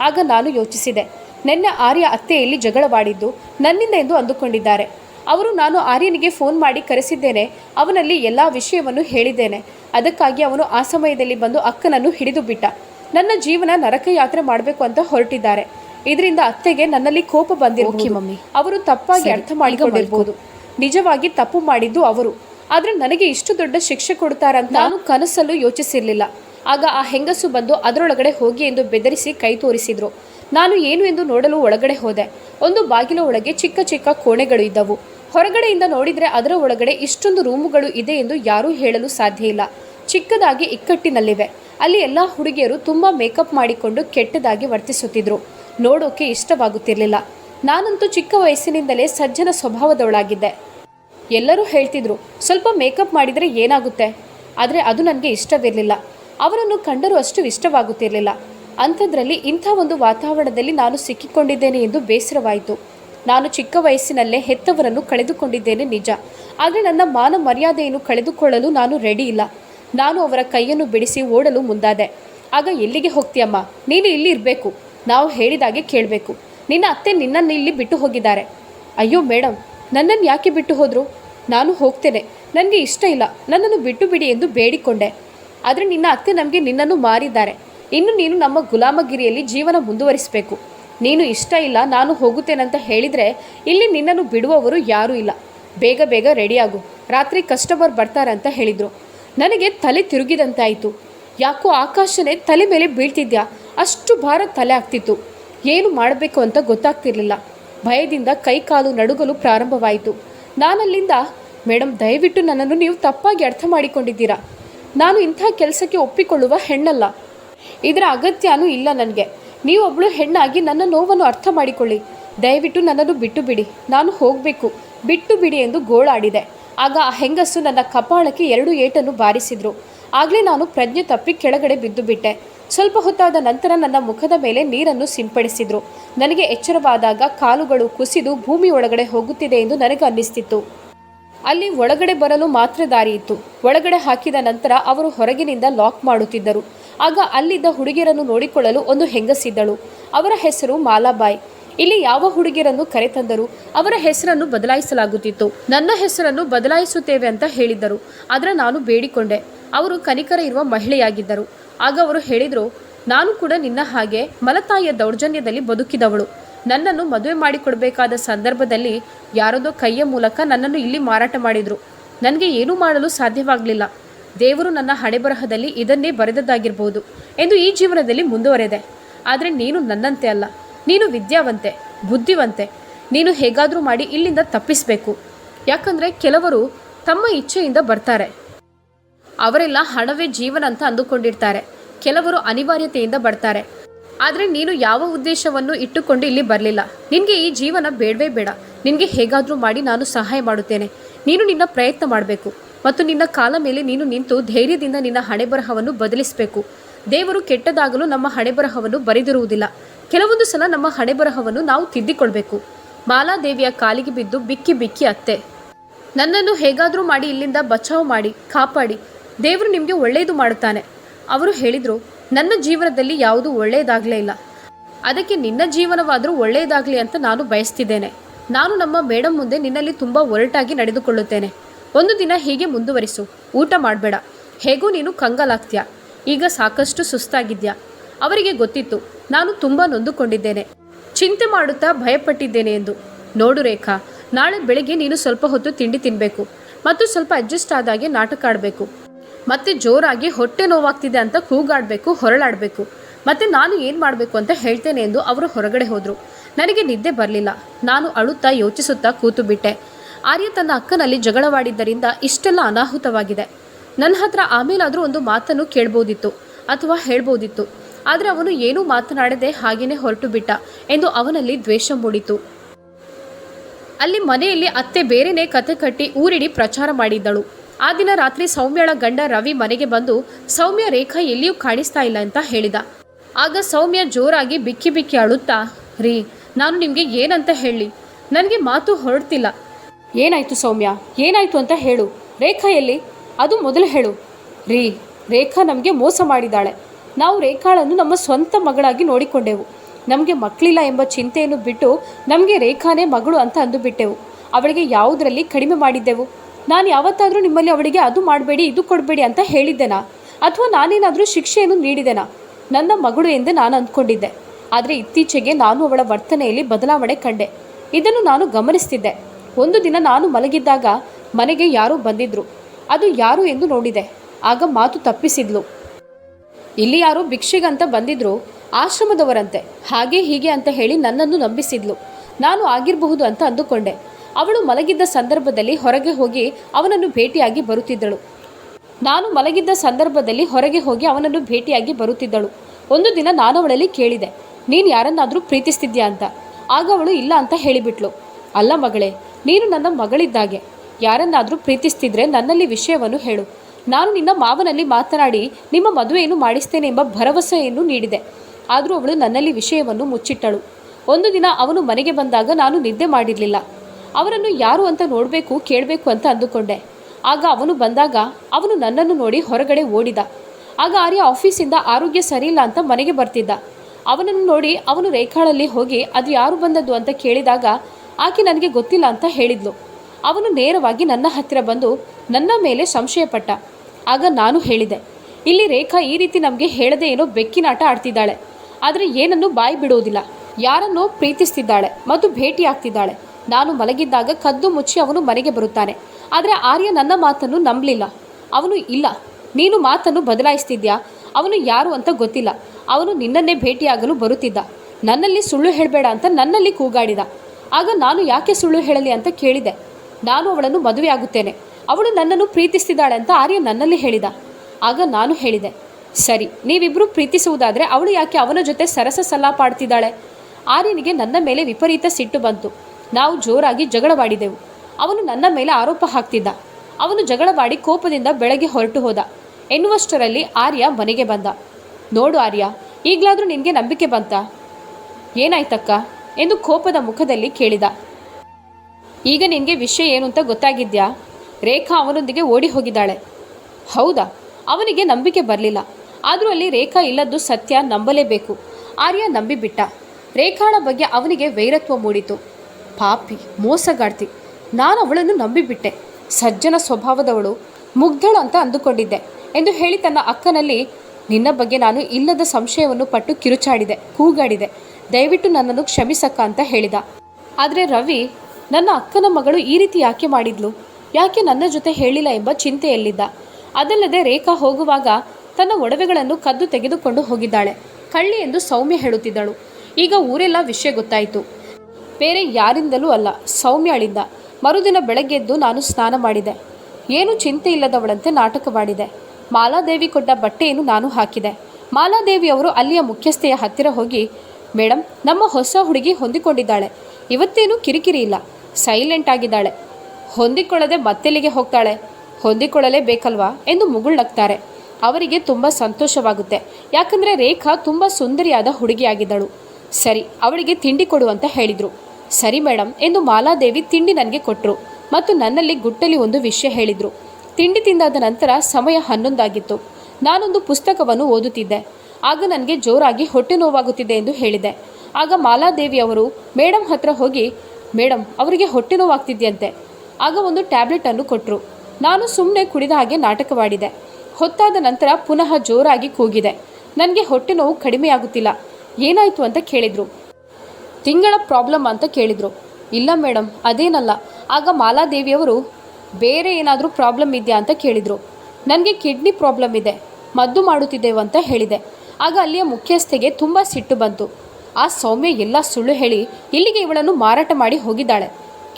A: ಆಗ ನಾನು ಯೋಚಿಸಿದೆ. ನಿನ್ನೆ ಆರ್ಯ ಅತ್ತೆಯಲ್ಲಿ ಜಗಳವಾಡಿದ್ದು ನನ್ನಿಂದ ಎಂದು ಅಂದುಕೊಂಡಿದ್ದಾರೆ. ಅವರು ನಾನು ಆರ್ಯನಿಗೆ ಫೋನ್ ಮಾಡಿ ಕರೆಸಿದ್ದೇನೆ ಅವನಲ್ಲಿ ಎಲ್ಲ ವಿಷಯವನ್ನು ಹೇಳಿದ್ದೇನೆ. ಅದಕ್ಕಾಗಿ ಅವನು ಆ ಸಮಯದಲ್ಲಿ ಬಂದು ಅಕ್ಕನನ್ನು ಹಿಡಿದು ಬಿಟ್ಟ. ನನ್ನ ಜೀವನ ನರಕ ಯಾತ್ರೆ ಮಾಡಬೇಕು ಅಂತ ಹೊರಟಿದ್ದಾರೆ. ಇದರಿಂದ ಅತ್ತೆಗೆ ನನ್ನಲ್ಲಿ ಕೋಪ ಮಮ್ಮಿ. ಅವರು ತಪ್ಪಾಗಿ ಅರ್ಥ ಮಾಡಿಕೊಂಡಿರಬಹುದು. ನಿಜವಾಗಿ ತಪ್ಪು ಮಾಡಿದ್ದು ಅವರು. ಆದರೆ ನನಗೆ ಇಷ್ಟು ದೊಡ್ಡ ಶಿಕ್ಷೆ ಕೊಡ್ತಾರಂತ ನಾನು ಕನಸಲ್ಲೂ ಯೋಚಿಸಿರಲಿಲ್ಲ. ಆಗ ಆ ಹೆಂಗಸು ಬಂದು ಅದರೊಳಗಡೆ ಹೋಗಿ ಎಂದು ಬೆದರಿಸಿ ಕೈ ತೋರಿಸಿದ್ರು. ನಾನು ಏನು ಎಂದು ನೋಡಲು ಒಳಗಡೆ ಹೋದೆ. ಒಂದು ಬಾಗಿಲ ಒಳಗೆ ಚಿಕ್ಕ ಚಿಕ್ಕ ಕೋಣೆಗಳು ಇದ್ದವು. ಹೊರಗಡೆಯಿಂದ ನೋಡಿದರೆ ಅದರ ಒಳಗಡೆ ಇಷ್ಟೊಂದು ರೂಮುಗಳು ಇದೆ ಎಂದು ಯಾರೂ ಹೇಳಲು ಸಾಧ್ಯ ಇಲ್ಲ. ಚಿಕ್ಕದಾಗಿ ಇಕ್ಕಟ್ಟಿನಲ್ಲಿವೆ. ಅಲ್ಲಿ ಎಲ್ಲ ಹುಡುಗಿಯರು ತುಂಬ ಮೇಕಪ್ ಮಾಡಿಕೊಂಡು ಕೆಟ್ಟದಾಗಿ ವರ್ತಿಸುತ್ತಿದ್ದರು ನೋಡೋಕೆ ಇಷ್ಟವಾಗುತ್ತಿರಲಿಲ್ಲ. ನಾನಂತೂ ಚಿಕ್ಕ ವಯಸ್ಸಿನಿಂದಲೇ ಸಜ್ಜನ ಸ್ವಭಾವದವಳಾಗಿದ್ದೆ. ಎಲ್ಲರೂ ಹೇಳ್ತಿದ್ರು, ಸ್ವಲ್ಪ ಮೇಕಪ್ ಮಾಡಿದರೆ ಏನಾಗುತ್ತೆ? ಆದರೆ ಅದು ನನಗೆ ಇಷ್ಟವಿರಲಿಲ್ಲ. ಅವರನ್ನು ಕಂಡರೂ ಅಷ್ಟು ಇಷ್ಟವಾಗುತ್ತಿರಲಿಲ್ಲ. ಅಂಥದ್ರಲ್ಲಿ ಇಂಥ ಒಂದು ವಾತಾವರಣದಲ್ಲಿ ನಾನು ಸಿಕ್ಕಿಕೊಂಡಿದ್ದೇನೆ ಎಂದು ಬೇಸರವಾಯಿತು. ನಾನು ಚಿಕ್ಕ ವಯಸ್ಸಿನಲ್ಲೇ ಹೆತ್ತವರನ್ನು ಕಳೆದುಕೊಂಡಿದ್ದೇನೆ ನಿಜ. ಆದರೆ ನನ್ನ ಮಾನ ಮರ್ಯಾದೆಯನ್ನು ಕಳೆದುಕೊಳ್ಳಲು ನಾನು ರೆಡಿ ಇಲ್ಲ. ನಾನು ಅವರ ಕೈಯನ್ನು ಬಿಡಿಸಿ ಓಡಲು ಮುಂದಾದೆ. ಆಗ ಎಲ್ಲಿಗೆ ಹೋಗ್ತೀಯಮ್ಮ? ನೀನು ಇಲ್ಲಿ ಇರಬೇಕು. ನಾವು ಹೇಳಿದಾಗೆ ಕೇಳಬೇಕು. ನಿನ್ನ ಅತ್ತೆ ನಿನ್ನನ್ನು ಇಲ್ಲಿ ಬಿಟ್ಟು ಹೋಗಿದ್ದಾರೆ. ಅಯ್ಯೋ ಮೇಡಮ್ ನನ್ನನ್ನು ಯಾಕೆ ಬಿಟ್ಟು ಹೋದರು? ನಾನು ಹೋಗ್ತೇನೆ. ನನಗೆ ಇಷ್ಟ ಇಲ್ಲ. ನನ್ನನ್ನು ಬಿಟ್ಟು ಬಿಡಿ ಎಂದು ಬೇಡಿಕೊಂಡೆ. ಆದರೆ ನಿನ್ನ ಅತ್ತೆ ನಮಗೆ ನಿನ್ನನ್ನು ಮಾರಿದ್ದಾರೆ. ಇನ್ನು ನೀನು ನಮ್ಮ ಗುಲಾಮಗಿರಿಯಲ್ಲಿ ಜೀವನ ಮುಂದುವರಿಸಬೇಕು. ನೀನು ಇಷ್ಟ ಇಲ್ಲ, ನಾನು ಹೋಗುತ್ತೇನಂತ ಹೇಳಿದರೆ ಇಲ್ಲಿ ನಿನ್ನನ್ನು ಬಿಡುವವರು ಯಾರೂ ಇಲ್ಲ. ಬೇಗ ಬೇಗ ರೆಡಿಯಾಗು. ರಾತ್ರಿ ಕಸ್ಟಮರ್ ಬರ್ತಾರೆ ಅಂತ ಹೇಳಿದರು. ನನಗೆ ತಲೆ ತಿರುಗಿದಂತಾಯಿತು. ಯಾಕೋ ಆಕಾಶನೇ ತಲೆ ಮೇಲೆ ಬೀಳ್ತಿದ್ಯಾ? ಅಷ್ಟು ಭಾರ ತಲೆ ಆಗ್ತಿತ್ತು. ಏನು ಮಾಡಬೇಕು ಅಂತ ಗೊತ್ತಾಗ್ತಿರಲಿಲ್ಲ. ಭಯದಿಂದ ಕೈ ಕಾಲು ನಡುಗಲು ಪ್ರಾರಂಭವಾಯಿತು. ನಾನಲ್ಲಿಂದ ಮೇಡಮ್ ದಯವಿಟ್ಟು ನನ್ನನ್ನು ನೀವು ತಪ್ಪಾಗಿ ಅರ್ಥ ಮಾಡಿಕೊಂಡಿದ್ದೀರಾ? ನಾನು ಇಂಥ ಕೆಲಸಕ್ಕೆ ಒಪ್ಪಿಕೊಳ್ಳುವ ಹೆಣ್ಣಲ್ಲ. ಇದರ ಅಗತ್ಯನೂ ಇಲ್ಲ ನನಗೆ. ನೀವೊಬ್ಬಳು ಹೆಣ್ಣಾಗಿ ನನ್ನ ನೋವನ್ನು ಅರ್ಥ ಮಾಡಿಕೊಳ್ಳಿ. ದಯವಿಟ್ಟು ನನ್ನನ್ನು ಬಿಟ್ಟು ಬಿಡಿ ನಾನು ಹೋಗಬೇಕು. ಬಿಟ್ಟು ಬಿಡಿ ಎಂದು ಗೋಳಾಡಿದೆ. ಆಗ ಆ ಹೆಂಗಸು ನನ್ನ ಕಪಾಳಕ್ಕೆ ಎರಡು ಏಟನ್ನು ಬಾರಿಸಿದ್ರು. ಆಗಲೇ ನಾನು ಪ್ರಜ್ಞೆ ತಪ್ಪಿ ಕೆಳಗಡೆ ಬಿದ್ದು ಬಿಟ್ಟೆ ಸ್ವಲ್ಪ ಹೊತ್ತಾದ ನಂತರ ನನ್ನ ಮುಖದ ಮೇಲೆ ನೀರನ್ನು ಸಿಂಪಡಿಸಿದ್ರು. ನನಗೆ ಎಚ್ಚರವಾದಾಗ ಕಾಲುಗಳು ಕುಸಿದು ಭೂಮಿ ಒಳಗಡೆ ಹೋಗುತ್ತಿದೆ ಎಂದು ನನಗೆ ಅನ್ನಿಸ್ತಿತ್ತು. ಅಲ್ಲಿ ಒಳಗಡೆ ಬರಲು ಮಾತ್ರ ದಾರಿ ಇತ್ತು ಒಳಗಡೆ ಹಾಕಿದ ನಂತರ ಅವರು ಹೊರಗಿನಿಂದ ಲಾಕ್ ಮಾಡುತ್ತಿದ್ದರು. ಆಗ ಅಲ್ಲಿದ್ದ ಹುಡುಗಿಯರನ್ನು ನೋಡಿಕೊಳ್ಳಲು ಒಂದು ಹೆಂಗಸಿದ್ದಳು. ಅವರ ಹೆಸರು ಮಾಲಾಬಾಯಿ. ಇಲ್ಲಿ ಯಾವ ಹುಡುಗಿಯರನ್ನು ಕರೆತಂದರು ಅವರ ಹೆಸರನ್ನು ಬದಲಾಯಿಸಲಾಗುತ್ತಿತ್ತು. ನನ್ನ ಹೆಸರನ್ನು ಬದಲಾಯಿಸುತ್ತೇವೆ ಅಂತ ಹೇಳಿದ್ದರು. ಆದರೆ ನಾನು ಬೇಡಿಕೊಂಡೆ. ಅವರು ಕನಿಕರ ಇರುವ ಮಹಿಳೆಯಾಗಿದ್ದರು. ಆಗ ಅವರು ಹೇಳಿದರು, ನಾನು ಕೂಡ ನಿನ್ನ ಹಾಗೆ ಮಲತಾಯಿಯ ದೌರ್ಜನ್ಯದಲ್ಲಿ ಬದುಕಿದವಳು. ನನ್ನನ್ನು ಮದುವೆ ಮಾಡಿಕೊಡಬೇಕಾದ ಸಂದರ್ಭದಲ್ಲಿ ಯಾರದೋ ಕೈಯ ಮೂಲಕ ನನ್ನನ್ನು ಇಲ್ಲಿ ಮಾರಾಟ ಮಾಡಿದರು. ನನಗೆ ಏನೂ ಮಾಡಲು ಸಾಧ್ಯವಾಗಲಿಲ್ಲ. ದೇವರು ನನ್ನ ಹಣೆಬರಹದಲ್ಲಿ ಇದನ್ನೇ ಬರೆದದ್ದಾಗಿರ್ಬೋದು ಎಂದು ಈ ಜೀವನದಲ್ಲಿ ಮುಂದುವರೆದೆ. ಆದರೆ ನೀನು ನನ್ನಂತೆ ಅಲ್ಲ. ನೀನು ವಿದ್ಯಾವಂತೆ, ಬುದ್ಧಿವಂತೆ. ನೀನು ಹೇಗಾದರೂ ಮಾಡಿ ಇಲ್ಲಿಂದ ತಪ್ಪಿಸಬೇಕು. ಯಾಕಂದರೆ ಕೆಲವರು ತಮ್ಮ ಇಚ್ಛೆಯಿಂದ ಬರ್ತಾರೆ. ಅವರೆಲ್ಲ ಹಣವೇ ಜೀವನ ಅಂತ ಅಂದುಕೊಂಡಿರ್ತಾರೆ. ಕೆಲವರು ಅನಿವಾರ್ಯತೆಯಿಂದ ಬರ್ತಾರೆ. ಆದರೆ ನೀನು ಯಾವ ಉದ್ದೇಶವನ್ನು ಇಟ್ಟುಕೊಂಡು ಇಲ್ಲಿ ಬರಲಿಲ್ಲ? ನಿನಗೆ ಈ ಜೀವನ ಬೇಡವೇ ಬೇಡ. ನಿನಗೆ ಹೇಗಾದರೂ ಮಾಡಿ ನಾನು ಸಹಾಯ ಮಾಡುತ್ತೇನೆ. ನೀನು ನಿನ್ನ ಪ್ರಯತ್ನ ಮಾಡಬೇಕು. ಮತ್ತು ನಿನ್ನ ಕಾಲ ಮೇಲೆ ನೀನು ನಿಂತು ಧೈರ್ಯದಿಂದ ನಿನ್ನ ಹಣೆಬರಹವನ್ನು ಬದಲಿಸಬೇಕು. ದೇವರು ಕೆಟ್ಟದಾಗಲು ನಮ್ಮ ಹಣೆಬರಹವನ್ನು ಬರೆದಿರುವುದಿಲ್ಲ. ಕೆಲವೊಂದು ಸಲ ನಮ್ಮ ಹಣೆಬರಹವನ್ನು ನಾವು ತಿದ್ದಿಕೊಳ್ಬೇಕು. ಮಾಲಾದೇವಿಯ ಕಾಲಿಗೆ ಬಿದ್ದು ಬಿಕ್ಕಿ ಬಿಕ್ಕಿ ಅತ್ತೆ. ನನ್ನನ್ನು ಹೇಗಾದರೂ ಮಾಡಿ ಇಲ್ಲಿಂದ ಬಚಾವ್ ಮಾಡಿ, ಕಾಪಾಡಿ. ದೇವರು ನಿಮಗೆ ಒಳ್ಳೆಯದು ಮಾಡುತ್ತಾನೆ. ಅವರು ಹೇಳಿದರು, ನನ್ನ ಜೀವನದಲ್ಲಿ ಯಾವುದೂ ಒಳ್ಳೆಯದಾಗಲೇ ಇಲ್ಲ. ಅದಕ್ಕೆ ನಿನ್ನ ಜೀವನವಾದರೂ ಒಳ್ಳೆಯದಾಗಲಿ ಅಂತ ನಾನು ಬಯಸ್ತಿದ್ದೇನೆ. ನಾನು ನಮ್ಮ ಮೇಡಮ್ ಮುಂದೆ ನಿನ್ನಲ್ಲಿ ತುಂಬ ಒರಟಾಗಿ ನಡೆದುಕೊಳ್ಳುತ್ತೇನೆ. ಒಂದು ದಿನ ಹೀಗೆ ಮುಂದುವರಿಸು. ಊಟ ಮಾಡಬೇಡ. ಹೇಗೂ ನೀನು ಕಂಗಲಾಗ್ತೀಯ? ಈಗ ಸಾಕಷ್ಟು ಸುಸ್ತಾಗಿದ್ಯಾ? ಅವರಿಗೆ ಗೊತ್ತಿತ್ತು, ನಾನು ತುಂಬ ನೊಂದುಕೊಂಡಿದ್ದೇನೆ. ಚಿಂತೆ ಮಾಡುತ್ತಾ ಭಯಪಟ್ಟಿದ್ದೇನೆ ಎಂದು. ನೋಡು ರೇಖಾ, ನಾಳೆ ಬೆಳಿಗ್ಗೆ ನೀನು ಸ್ವಲ್ಪ ಹೊತ್ತು ತಿಂಡಿ ತಿನ್ನಬೇಕು ಮತ್ತು ಸ್ವಲ್ಪ ಅಡ್ಜಸ್ಟ್ ಆದಾಗೆ ನಾಟಕ ಆಡಬೇಕು. ಮತ್ತೆ ಜೋರಾಗಿ ಹೊಟ್ಟೆ ನೋವಾಗ್ತಿದೆ ಅಂತ ಕೂಗಾಡಬೇಕು, ಹೊರಳಾಡಬೇಕು. ಮತ್ತೆ ನಾನು ಏನು ಮಾಡಬೇಕು ಅಂತ ಹೇಳ್ತೇನೆ ಎಂದು ಅವರು ಹೊರಗಡೆ ಹೋದರು. ನನಗೆ ನಿದ್ದೆ ಬರಲಿಲ್ಲ. ನಾನು ಅಳುತ್ತಾ ಯೋಚಿಸುತ್ತಾ ಕೂತು ಬಿಟ್ಟೆ. ಆರ್ಯ ತನ್ನ ಅಕ್ಕನಲ್ಲಿ ಜಗಳವಾಡಿದ್ದರಿಂದ ಇಷ್ಟೆಲ್ಲ ಅನಾಹುತವಾಗಿದೆ. ನನ್ನ ಹತ್ರ ಆಮೇಲಾದರೂ ಒಂದು ಮಾತನ್ನು ಕೇಳ್ಬೋದಿತ್ತು ಅಥವಾ ಹೇಳ್ಬೋದಿತ್ತು. ಆದರೆ ಅವನು ಏನೂ ಮಾತನಾಡದೆ ಹಾಗೇನೆ ಹೊರಟು ಬಿಟ್ಟ ಎಂದು ಅವನಲ್ಲಿ ದ್ವೇಷ ಮೂಡಿತು. ಅಲ್ಲಿ ಮನೆಯಲ್ಲಿ ಅತ್ತೆ ಬೇರೆನೇ ಕತೆ ಕಟ್ಟಿ ಊರಿಡಿ ಪ್ರಚಾರ ಮಾಡಿದ್ದಳು. ಆ ದಿನ ರಾತ್ರಿ ಸೌಮ್ಯಳ ಗಂಡ ರವಿ ಮನೆಗೆ ಬಂದು, ಸೌಮ್ಯ ರೇಖಾ ಎಲ್ಲಿಯೂ ಕಾಣಿಸ್ತಾ ಇಲ್ಲ ಅಂತ ಹೇಳಿದ. ಆಗ ಸೌಮ್ಯ ಜೋರಾಗಿ ಬಿಕ್ಕಿ ಬಿಕ್ಕಿ ಅಳುತ್ತಾ, ರೀ, ನಾನು ನಿಮಗೆ ಏನಂತ ಹೇಳಿ? ನನಗೆ ಮಾತು ಹೊರಡ್ತಿಲ್ಲ. ಏನಾಯ್ತು ಸೌಮ್ಯ? ಏನಾಯಿತು ಅಂತ ಹೇಳು. ರೇಖಾ ಎಲ್ಲಿ ಅದು ಮೊದಲು ಹೇಳು. ರೀ, ರೇಖಾ ನಮಗೆ ಮೋಸ ಮಾಡಿದ್ದಾಳೆ. ನಾವು ರೇಖಾಳನ್ನು ನಮ್ಮ ಸ್ವಂತ ಮಗಳಾಗಿ ನೋಡಿಕೊಂಡೆವು. ನಮಗೆ ಮಕ್ಕಳಿಲ್ಲ ಎಂಬ ಚಿಂತೆಯನ್ನು ಬಿಟ್ಟು ನಮಗೆ ರೇಖಾನೇ ಮಗಳು ಅಂತ ಅಂದುಬಿಟ್ಟೆವು. ಅವಳಿಗೆ ಯಾವುದರಲ್ಲಿ ಕಡಿಮೆ ಮಾಡಿದ್ದೆವು? ನಾನು ಯಾವತ್ತಾದರೂ ನಿಮ್ಮಲ್ಲಿ ಅವಳಿಗೆ ಅದು ಮಾಡಬೇಡಿ, ಇದು ಕೊಡಬೇಡಿ ಅಂತ ಹೇಳಿದ್ದೆನಾ? ಅಥವಾ ನಾನೇನಾದರೂ ಶಿಕ್ಷೆಯನ್ನು ನೀಡಿದೆನಾ? ನನ್ನ ಮಗಳು ಎಂದು ನಾನು ಅಂದ್ಕೊಂಡಿದ್ದೆ. ಆದರೆ ಇತ್ತೀಚೆಗೆ ನಾನು ಅವಳ ವರ್ತನೆಯಲ್ಲಿ ಬದಲಾವಣೆ ಕಂಡೆ. ಇದನ್ನು ನಾನು ಗಮನಿಸ್ತಿದ್ದೆ. ಒಂದು ದಿನ ನಾನು ಮಲಗಿದ್ದಾಗ ಮನೆಗೆ ಯಾರೋ ಬಂದಿದ್ರು. ಅದು ಯಾರು ಎಂದು ನೋಡಿದೆ. ಆಗ ಮಾತು ತಪ್ಪಿಸಿದ್ಲು. ಇಲ್ಲಿ ಯಾರೋ ಭಿಕ್ಷೆಗಂತ ಬಂದಿದ್ರು, ಆಶ್ರಮದವರಂತೆ. ಹಾಗೆ ಹೀಗೆ ಅಂತ ಹೇಳಿ ನನ್ನನ್ನು ನಂಬಿಸಿದ್ಲು. ನಾನು ಆಗಿರಬಹುದು ಅಂತ ಅಂದುಕೊಂಡೆ. ಅವಳು ಮಲಗಿದ್ದ ಸಂದರ್ಭದಲ್ಲಿ ಹೊರಗೆ ಹೋಗಿ ಅವನನ್ನು ಭೇಟಿಯಾಗಿ ಬರುತ್ತಿದ್ದಳು. ನಾನು ಮಲಗಿದ್ದ ಸಂದರ್ಭದಲ್ಲಿ ಹೊರಗೆ ಹೋಗಿ ಅವನನ್ನು ಭೇಟಿಯಾಗಿ ಬರುತ್ತಿದ್ದಳು. ಒಂದು ದಿನ ನಾನು ಅವಳಲ್ಲಿ ಕೇಳಿದೆ, ನೀನು ಯಾರನ್ನಾದರೂ ಪ್ರೀತಿಸ್ತಿದ್ಯಾ? ಅಂತ. ಆಗ ಅವಳು ಇಲ್ಲ ಅಂತ ಹೇಳಿಬಿಟ್ಲು. ಅಲ್ಲ ಮಗಳೇ ನೀನು ನನ್ನ ಮಗಳಿದ್ದಾಗೆ. ಯಾರನ್ನಾದರೂ ಪ್ರೀತಿಸ್ತಿದ್ರೆ ನನ್ನಲ್ಲಿ ವಿಷಯವನ್ನು ಹೇಳು. ನಾನು ನಿನ್ನ ಮಾವನಲ್ಲಿ ಮಾತನಾಡಿ ನಿಮ್ಮ ಮದುವೆಯನ್ನು ಮಾಡಿಸ್ತೇನೆ ಎಂಬ ಭರವಸೆಯನ್ನು ನೀಡಿದೆ. ಆದರೂ ಅವಳು ನನ್ನಲ್ಲಿ ವಿಷಯವನ್ನು ಮುಚ್ಚಿಟ್ಟಳು. ಒಂದು ದಿನ ಅವನು ಮನೆಗೆ ಬಂದಾಗ ನಾನು ನಿದ್ದೆ ಮಾಡಿರಲಿಲ್ಲ. ಅವರನ್ನು ಯಾರು ಅಂತ ನೋಡಬೇಕು, ಕೇಳಬೇಕು ಅಂತ ಅಂದುಕೊಂಡೆ. ಆಗ ಅವನು ಬಂದಾಗ ಅವನು ನನ್ನನ್ನು ನೋಡಿ ಹೊರಗಡೆ ಓಡಿದ. ಆಗ ಆರ್ಯ ಆಫೀಸಿಂದ ಆರೋಗ್ಯ ಸರಿಯಿಲ್ಲ ಅಂತ ಮನೆಗೆ ಬರ್ತಿದ್ದ. ಅವನನ್ನು ನೋಡಿ ಅವನು ರೇಖಾಳಲ್ಲಿ ಹೋಗಿ ಅದು ಯಾರು ಬಂದದ್ದು? ಅಂತ ಕೇಳಿದಾಗ ಆಕೆ ನನಗೆ ಗೊತ್ತಿಲ್ಲ ಅಂತ ಹೇಳಿದ್ಲು. ಅವನು ನೇರವಾಗಿ ನನ್ನ ಹತ್ತಿರ ಬಂದು ನನ್ನ ಮೇಲೆ ಸಂಶಯಪಟ್ಟ. ಆಗ ನಾನು ಹೇಳಿದೆ, ಇಲ್ಲಿ ರೇಖಾ ಈ ರೀತಿ ನಮಗೆ ಹೇಳದೆ ಏನೋ ಬೆಕ್ಕಿನಾಟ ಆಡ್ತಿದ್ದಾಳೆ. ಆದರೆ ಏನನ್ನು ಬಾಯಿ ಬಿಡುವುದಿಲ್ಲ ಯಾರನ್ನೋ ಪ್ರೀತಿಸ್ತಿದ್ದಾಳೆ ಮತ್ತು ಭೇಟಿ ಆಗ್ತಿದ್ದಾಳೆ. ನಾನು ಮಲಗಿದ್ದಾಗ ಕದ್ದು ಮುಚ್ಚಿ ಅವನು ಮನೆಗೆ ಬರುತ್ತಾನೆ. ಆದರೆ ಆರ್ಯ ನನ್ನ ಮಾತನ್ನು ನಂಬಲಿಲ್ಲ. ಅವನು, ಇಲ್ಲ, ನೀನು ಮಾತನ್ನು ಬದಲಾಯಿಸ್ತಿದ್ಯಾ? ಅವನು ಯಾರು ಅಂತ ಗೊತ್ತಿಲ್ಲ. ಅವನು ನಿನ್ನನ್ನೇ ಭೇಟಿಯಾಗಲು ಬರುತ್ತಿದ್ದ. ನನ್ನಲ್ಲಿ ಸುಳ್ಳು ಹೇಳಬೇಡ ಅಂತ ನನ್ನಲ್ಲಿ ಕೂಗಾಡಿದ. ಆಗ ನಾನು ಯಾಕೆ ಸುಳ್ಳು ಹೇಳಲಿ ಅಂತ ಕೇಳಿದೆ. ನಾನು ಅವಳನ್ನು ಮದುವೆಯಾಗುತ್ತೇನೆ ಅವಳು ನನ್ನನ್ನು ಪ್ರೀತಿಸ್ತಿದ್ದಾಳೆ ಅಂತ ಆರ್ಯ ನನ್ನಲ್ಲಿ ಹೇಳಿದ. ಆಗ ನಾನು ಹೇಳಿದೆ, ಸರಿ ನೀವಿಬ್ಬರು ಪ್ರೀತಿಸುವುದಾದರೆ ಅವಳು ಯಾಕೆ ಅವನ ಜೊತೆ ಸರಸ ಸಲ್ಲಾಪಾಡ್ತಿದ್ದಾಳೆ ಆರ್ಯನಿಗೆ ನನ್ನ ಮೇಲೆ ವಿಪರೀತ ಸಿಟ್ಟು ಬಂತು. ನಾವು ಜೋರಾಗಿ ಜಗಳವಾಡಿದೆವು. ಅವನು ನನ್ನ ಮೇಲೆ ಆರೋಪ ಹಾಕ್ತಿದ್ದ. ಅವನು ಜಗಳವಾಡಿ ಕೋಪದಿಂದ ಬೆಳಗ್ಗೆ ಹೊರಟು ಹೋದ. ಎನ್ನುವಷ್ಟರಲ್ಲಿ ಆರ್ಯ ಮನೆಗೆ ಬಂದ. ನೋಡು ಆರ್ಯ, ಈಗಲಾದರೂ ನಿನಗೆ ನಂಬಿಕೆ ಬಂತ? ಏನಾಯ್ತಕ್ಕ? ಎಂದು ಕೋಪದ ಮುಖದಲ್ಲಿ ಕೇಳಿದ. ಈಗ ನಿನಗೆ ವಿಷಯ ಏನು ಅಂತ ಗೊತ್ತಾಗಿದ್ಯಾ? ರೇಖಾ ಅವನೊಂದಿಗೆ ಓಡಿ ಹೋಗಿದ್ದಾಳೆ. ಹೌದಾ? ಅವನಿಗೆ ನಂಬಿಕೆ ಬರಲಿಲ್ಲ. ಆದರೂ ಅಲ್ಲಿ ರೇಖಾ ಇಲ್ಲದ್ದು ಸತ್ಯ ನಂಬಲೇಬೇಕು. ಆರ್ಯ ನಂಬಿಬಿಟ್ಟ. ರೇಖಾಳ ಬಗ್ಗೆ ಅವನಿಗೆ ವೈರತ್ವ ಮೂಡಿತು. ಪಾಪಿ ಮೋಸಗಾಡ್ತಿ ನಾನು ಅವಳನ್ನು ನಂಬಿಬಿಟ್ಟೆ. ಸಜ್ಜನ ಸ್ವಭಾವದವಳು. ಮುಗ್ಧಳು ಅಂತ ಅಂದುಕೊಂಡಿದ್ದೆ ಎಂದು ಹೇಳಿ ತನ್ನ ಅಕ್ಕನಲ್ಲಿ, ನಿನ್ನ ಬಗ್ಗೆ ನಾನು ಇಲ್ಲದ ಸಂಶಯವನ್ನು ಪಟ್ಟು ಕಿರುಚಾಡಿದೆ, ಕೂಗಾಡಿದೆ. ದಯವಿಟ್ಟು ನನ್ನನ್ನು ಕ್ಷಮಿಸಕ್ಕ ಅಂತ ಹೇಳಿದ. ಆದರೆ ರವಿ, ನನ್ನ ಅಕ್ಕನ ಮಗಳು ಈ ರೀತಿ ಯಾಕೆ ಮಾಡಿದ್ಲು? ಯಾಕೆ ನನ್ನ ಜೊತೆ ಹೇಳಿಲ್ಲ ಎಂಬ ಚಿಂತೆಯಲ್ಲಿದ್ದ. ಅದಲ್ಲದೆ ರೇಖಾ ಹೋಗುವಾಗ ತನ್ನ ಒಡವೆಗಳನ್ನು ಕದ್ದು ತೆಗೆದುಕೊಂಡು ಹೋಗಿದ್ದಾಳೆ. ಕಳ್ಳಿ ಎಂದು ಸೌಮ್ಯ ಹೇಳುತ್ತಿದ್ದಳು. ಈಗ ಊರೆಲ್ಲ ವಿಷಯ ಗೊತ್ತಾಯಿತು. ಬೇರೆ ಯಾರಿಂದಲೂ ಅಲ್ಲ, ಸೌಮ್ಯಳಿಂದ. ಮರುದಿನ ಬೆಳಗ್ಗೆದ್ದು ನಾನು ಸ್ನಾನ ಮಾಡಿದೆ. ಏನು ಚಿಂತೆ ಇಲ್ಲದವಳಂತೆ ನಾಟಕ ಮಾಡಿದೆ. ಮಾಲಾದೇವಿ ಕೊಟ್ಟ ಬಟ್ಟೆಯನ್ನು ನಾನು ಹಾಕಿದೆ. ಮಾಲಾದೇವಿಯವರು ಅಲ್ಲಿಯ ಮುಖ್ಯಸ್ಥೆಯ ಹತ್ತಿರ ಹೋಗಿ ಮೇಡಮ್ ನಮ್ಮ ಹೊಸ ಹುಡುಗಿ ಹೊಂದಿಕೊಂಡಿದ್ದಾಳೆ. ಇವತ್ತೇನು ಕಿರಿಕಿರಿ ಇಲ್ಲ. ಸೈಲೆಂಟ್ ಆಗಿದ್ದಾಳೆ. ಹೊಂದಿಕೊಳ್ಳದೆ ಮತ್ತೆಲ್ಲಿಗೆ ಹೋಗ್ತಾಳೆ? ಹೊಂದಿಕೊಳ್ಳಲೇ ಬೇಕಲ್ವಾ ಎಂದು ಮುಗುಳ್ನಗ್ತಾರೆ. ಅವರಿಗೆ ತುಂಬ ಸಂತೋಷವಾಗುತ್ತೆ. ಯಾಕಂದರೆ ರೇಖಾ ತುಂಬ ಸುಂದರಿಯಾದ ಹುಡುಗಿಯಾಗಿದ್ದಳು. ಸರಿ, ಅವಳಿಗೆ ತಿಂಡಿ ಕೊಡು ಅಂತ ಹೇಳಿದರು. ಸರಿ ಮೇಡಮ್ ಎಂದು ಮಾಲಾದೇವಿ ತಿಂಡಿ ನನಗೆ ಕೊಟ್ಟರು ಮತ್ತು ನನ್ನಲ್ಲಿ ಗುಟ್ಟಲಿ ಒಂದು ವಿಷಯ ಹೇಳಿದರು. ತಿಂಡಿ ತಿಂದಾದ ನಂತರ ಸಮಯ ಹನ್ನೊಂದಾಗಿತ್ತು. ನಾನೊಂದು ಪುಸ್ತಕವನ್ನು ಓದುತ್ತಿದ್ದೆ. ಆಗ ನನಗೆ ಜೋರಾಗಿ ಹೊಟ್ಟೆ ನೋವಾಗುತ್ತಿದೆ ಎಂದು ಹೇಳಿದೆ. ಆಗ ಮಾಲಾದೇವಿ ಅವರು ಮೇಡಮ್ ಹತ್ರ ಹೋಗಿ ಮೇಡಮ್ ಅವರಿಗೆ ಹೊಟ್ಟೆ ನೋವಾಗ್ತಿದೆಯಂತೆ. ಆಗ ಒಂದು ಟ್ಯಾಬ್ಲೆಟನ್ನು ಕೊಟ್ಟರು ನಾನು ಸುಮ್ಮನೆ ಕುಡಿದ ಹಾಗೆ ನಾಟಕವಾಡಿದೆ. ಹೊತ್ತಾದ ನಂತರ ಪುನಃ ಜೋರಾಗಿ ಕೂಗಿದೆ. ನನಗೆ ಹೊಟ್ಟೆ ನೋವು ಕಡಿಮೆಯಾಗುತ್ತಿಲ್ಲ. ಏನಾಯಿತು ಅಂತ ಕೇಳಿದರು. ತಿಂಗಳ ಪ್ರಾಬ್ಲಮ್ ಅಂತ ಕೇಳಿದರು. ಇಲ್ಲ ಮೇಡಮ್ ಅದೇನಲ್ಲ. ಆಗ ಮಾಲಾದೇವಿಯವರು ಬೇರೆ ಏನಾದರೂ ಪ್ರಾಬ್ಲಮ್ ಇದೆಯಾ? ಅಂತ ಕೇಳಿದರು. ನನಗೆ ಕಿಡ್ನಿ ಪ್ರಾಬ್ಲಮ್ ಇದೆ. ಮದ್ದು ಮಾಡುತ್ತಿದ್ದೇವೆ ಅಂತ ಹೇಳಿದೆ. ಆಗ ಅಲ್ಲಿಯ ಮುಖ್ಯಸ್ಥೆಗೆ ತುಂಬ ಸಿಟ್ಟು ಬಂತು. ಆ ಸೌಮ್ಯ ಎಲ್ಲ ಸುಳ್ಳು ಹೇಳಿ ಇಲ್ಲಿಗೆ ಇವಳನ್ನು ಮಾರಾಟ ಮಾಡಿ ಹೋಗಿದ್ದಾಳೆ.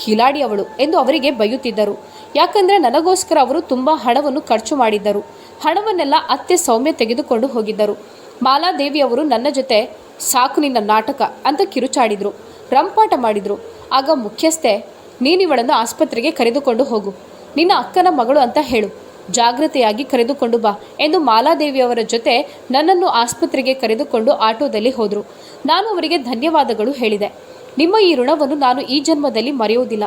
A: ಕಿಲಾಡಿ ಅವಳು ಎಂದು ಅವರಿಗೆ ಬೈಯುತ್ತಿದ್ದರು. ಯಾಕಂದರೆ ನನಗೋಸ್ಕರ ಅವರು ತುಂಬ ಹಣವನ್ನು ಖರ್ಚು ಮಾಡಿದ್ದರು. ಹಣವನ್ನೆಲ್ಲ ಅತ್ತೆ ಸೌಮ್ಯ ತೆಗೆದುಕೊಂಡು ಹೋಗಿದ್ದರು. ಮಾಲಾದೇವಿ ಅವರು ನನ್ನ ಜೊತೆ ಸಾಕು ನಿನ್ನ ನಾಟಕ ಅಂತ ಕಿರುಚಾಡಿದರು. ರಂಪಾಟ ಮಾಡಿದ್ರು. ಆಗ ಮುಖ್ಯಸ್ಥೆ ನೀನಿವಳನ್ನು ಆಸ್ಪತ್ರೆಗೆ ಕರೆದುಕೊಂಡು ಹೋಗು. ನಿನ್ನ ಅಕ್ಕನ ಮಗಳು ಅಂತ ಹೇಳು. ಜಾಗೃತೆಯಾಗಿ ಕರೆದುಕೊಂಡು ಬಾ ಎಂದು ಮಾಲಾದೇವಿಯವರ ಜೊತೆ ನನ್ನನ್ನು ಆಸ್ಪತ್ರೆಗೆ ಕರೆದುಕೊಂಡು ಆಟೋದಲ್ಲಿ ಹೋದರು. ನಾನು ಅವರಿಗೆ ಧನ್ಯವಾದಗಳು ಹೇಳಿದೆ. ನಿಮ್ಮ ಈ ಋಣವನ್ನು ನಾನು ಈ ಜನ್ಮದಲ್ಲಿ ಮರೆಯುವುದಿಲ್ಲ.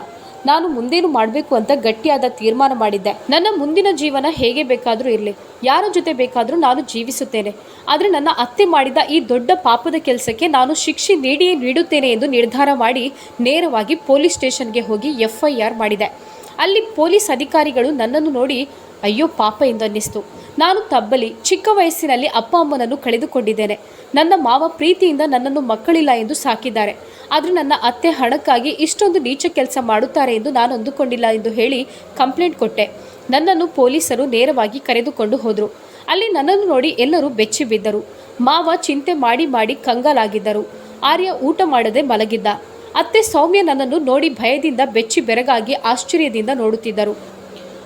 A: ನಾನು ಮುಂದೇನು ಮಾಡಬೇಕು ಅಂತ ಗಟ್ಟಿಯಾದ ತೀರ್ಮಾನ ಮಾಡಿದ್ದೆ. ನನ್ನ ಮುಂದಿನ ಜೀವನ ಹೇಗೆ ಬೇಕಾದರೂ ಇರಲಿ. ಯಾರ ಜೊತೆ ಬೇಕಾದರೂ ನಾನು ಜೀವಿಸುತ್ತೇನೆ. ಆದರೆ ನನ್ನ ಅತ್ತೆ ಮಾಡಿದ ಈ ದೊಡ್ಡ ಪಾಪದ ಕೆಲಸಕ್ಕೆ ನಾನು ಶಿಕ್ಷೆ ನೀಡಿಯೇ ನೀಡುತ್ತೇನೆ ಎಂದು ನಿರ್ಧಾರ ಮಾಡಿ ನೇರವಾಗಿ ಪೊಲೀಸ್ ಸ್ಟೇಷನ್ಗೆ ಹೋಗಿ ಎಫ್ ಐ ಆರ್ ಮಾಡಿದೆ. ಅಲ್ಲಿ ಪೊಲೀಸ್ ಅಧಿಕಾರಿಗಳು ನನ್ನನ್ನು ನೋಡಿ ಅಯ್ಯೋ, ಪಾಪ ಎಂದನ್ನಿಸ್ತು ನಾನು ತಬ್ಬಲಿ, ಚಿಕ್ಕ ವಯಸ್ಸಿನಲ್ಲಿ ಅಪ್ಪ ಅಮ್ಮನನ್ನು ಕಳೆದುಕೊಂಡಿದ್ದೇನೆ. ನನ್ನ ಮಾವ ಪ್ರೀತಿಯಿಂದ ನನ್ನನ್ನು ಮಕ್ಕಳಿಲ್ಲ ಎಂದು ಸಾಕಿದ್ದಾರೆ. ಆದರೆ ನನ್ನ ಅತ್ತೆ ಹಣಕ್ಕಾಗಿ ಇಷ್ಟೊಂದು ನೀಚ ಕೆಲಸ ಮಾಡುತ್ತಾರೆ ಎಂದು ನಾನು ಅಂದುಕೊಂಡಿಲ್ಲ ಎಂದು ಹೇಳಿ ಕಂಪ್ಲೇಂಟ್ ಕೊಟ್ಟೆ. ನನ್ನನ್ನು ಪೊಲೀಸರು ನೇರವಾಗಿ ಕರೆದುಕೊಂಡು ಹೋದರು. ಅಲ್ಲಿ ನನ್ನನ್ನು ನೋಡಿ ಎಲ್ಲರೂ ಬೆಚ್ಚಿ ಬಿದ್ದರು. ಮಾವ ಚಿಂತೆ ಮಾಡಿ ಮಾಡಿ ಕಂಗಾಲಾಗಿದ್ದರು. ಆರ್ಯ ಊಟ ಮಾಡದೆ ಮಲಗಿದ್ದ. ಅತ್ತೆ ಸೌಮ್ಯ ನನ್ನನ್ನು ನೋಡಿ ಭಯದಿಂದ ಬೆಚ್ಚಿ ಬೆರಗಾಗಿ ಆಶ್ಚರ್ಯದಿಂದ ನೋಡುತ್ತಿದ್ದರು.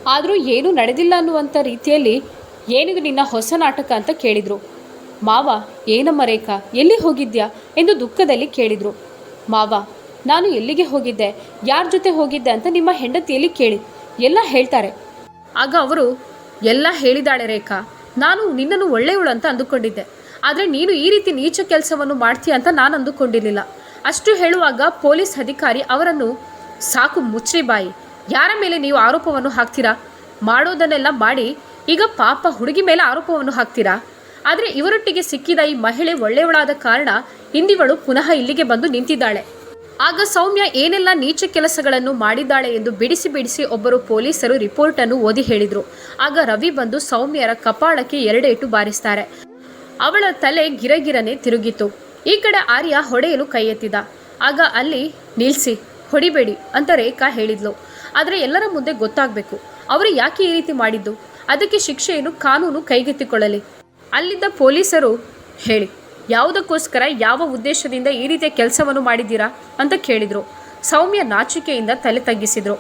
A: ಆದರೂ ಏನೂ ನಡೆದಿಲ್ಲ ಅನ್ನುವಂಥ ರೀತಿಯಲ್ಲಿ ಏನಿದು ನಿನ್ನ ಹೊಸ ನಾಟಕ ಅಂತ ಕೇಳಿದರು. ಮಾವ, ಏನಮ್ಮ ರೇಖಾ, ಎಲ್ಲಿ ಹೋಗಿದ್ಯಾ ಎಂದು ದುಃಖದಲ್ಲಿ ಕೇಳಿದರು. ಮಾವ, ನಾನು ಎಲ್ಲಿಗೆ ಹೋಗಿದ್ದೆ, ಯಾರ ಜೊತೆ ಹೋಗಿದ್ದೆ ಅಂತ ನಿಮ್ಮ ಹೆಂಡತಿಯಲ್ಲಿ ಕೇಳಿ, ಎಲ್ಲ ಹೇಳ್ತಾರೆ. ಆಗ ಅವರು, ಎಲ್ಲ ಹೇಳಿದಾಳೆ ರೇಖಾ, ನಾನು ನಿನ್ನನ್ನು ಒಳ್ಳೆಯವಳು ಅಂತ ಅಂದುಕೊಂಡಿದ್ದೆ, ಆದರೆ ನೀನು ಈ ರೀತಿ ನೀಚ ಕೆಲಸವನ್ನು ಮಾಡ್ತೀಯ ಅಂತ ನಾನು ಅಂದುಕೊಂಡಿರಲಿಲ್ಲ. ಅಷ್ಟು ಹೇಳುವಾಗ ಪೊಲೀಸ್ ಅಧಿಕಾರಿ ಅವರನ್ನು, ಸಾಕು ಮುಚ್ಚಿ ಬಾಯಿ ಯಾರ ಮೇಲೆ ನೀವು ಆರೋಪವನ್ನು ಹಾಕ್ತೀರಾ? ಮಾಡೋದನ್ನೆಲ್ಲ ಮಾಡಿ, ಈಗ ಪಾಪ ಹುಡುಗಿ ಮೇಲೆ ಆರೋಪವನ್ನು ಹಾಕ್ತೀರಾ? ಆದರೆ ಇವರೊಟ್ಟಿಗೆ ಸಿಕ್ಕಿದ ಈ ಮಹಿಳೆ ಒಳ್ಳೆಯವಳಾದ ಕಾರಣ ಇಂದಿವಳು ಪುನಃ ಇಲ್ಲಿಗೆ ಬಂದು ನಿಂತಿದ್ದಾಳೆ. ಆಗ ಸೌಮ್ಯ ಏನೆಲ್ಲ ನೀಚ ಕೆಲಸಗಳನ್ನು ಮಾಡಿದ್ದಾಳೆ ಎಂದು ಬಿಡಿಸಿ ಬಿಡಿಸಿ ಒಬ್ಬರು ಪೊಲೀಸರು ರಿಪೋರ್ಟ್ ಅನ್ನು ಓದಿ ಹೇಳಿದರು. ಆಗ ರವಿ ಬಂದು ಸೌಮ್ಯರ ಕಪಾಳಕ್ಕೆ ಎರಡೇಟು ಬಾರಿಸ್ತಾರೆ. ಅವಳ ತಲೆ ಗಿರಗಿರನೆ ತಿರುಗಿತು ಈ ಕಡೆ ಆರ್ಯ ಹೊಡೆಯಲು ಕೈ ಎತ್ತಿದ ಆಗ ಅಲ್ಲಿ, ನಿಲ್ಸಿ, ಹೊಡಿಬೇಡಿ ಅಂತ ರೇಖಾ ಹೇಳಿದ್ಲು. ಆದರೆ ಎಲ್ಲರ ಮುಂದೆ ಗೊತ್ತಾಗಬೇಕು. ಅವರು ಯಾಕೆ ಈ ರೀತಿ ಮಾಡಿದ್ದು? ಅದಕ್ಕೆ ಶಿಕ್ಷೆಯನ್ನು ಕಾನೂನು ಕೈಗೆತ್ತಿಕೊಳ್ಳಲಿ. ಅಲ್ಲಿದ್ದ ಪೊಲೀಸರು ಹೇಳಿ, ಯಾವುದಕ್ಕೋಸ್ಕರ ಯಾವ ಉದ್ದೇಶದಿಂದ ಈ ರೀತಿಯ ಕೆಲಸವನ್ನು ಮಾಡಿದ್ದೀರಾ? ಅಂತ ಕೇಳಿದರು. ಸೌಮ್ಯ ನಾಚಿಕೆಯಿಂದ ತಲೆ ತಗ್ಗಿಸಿದ್ರು.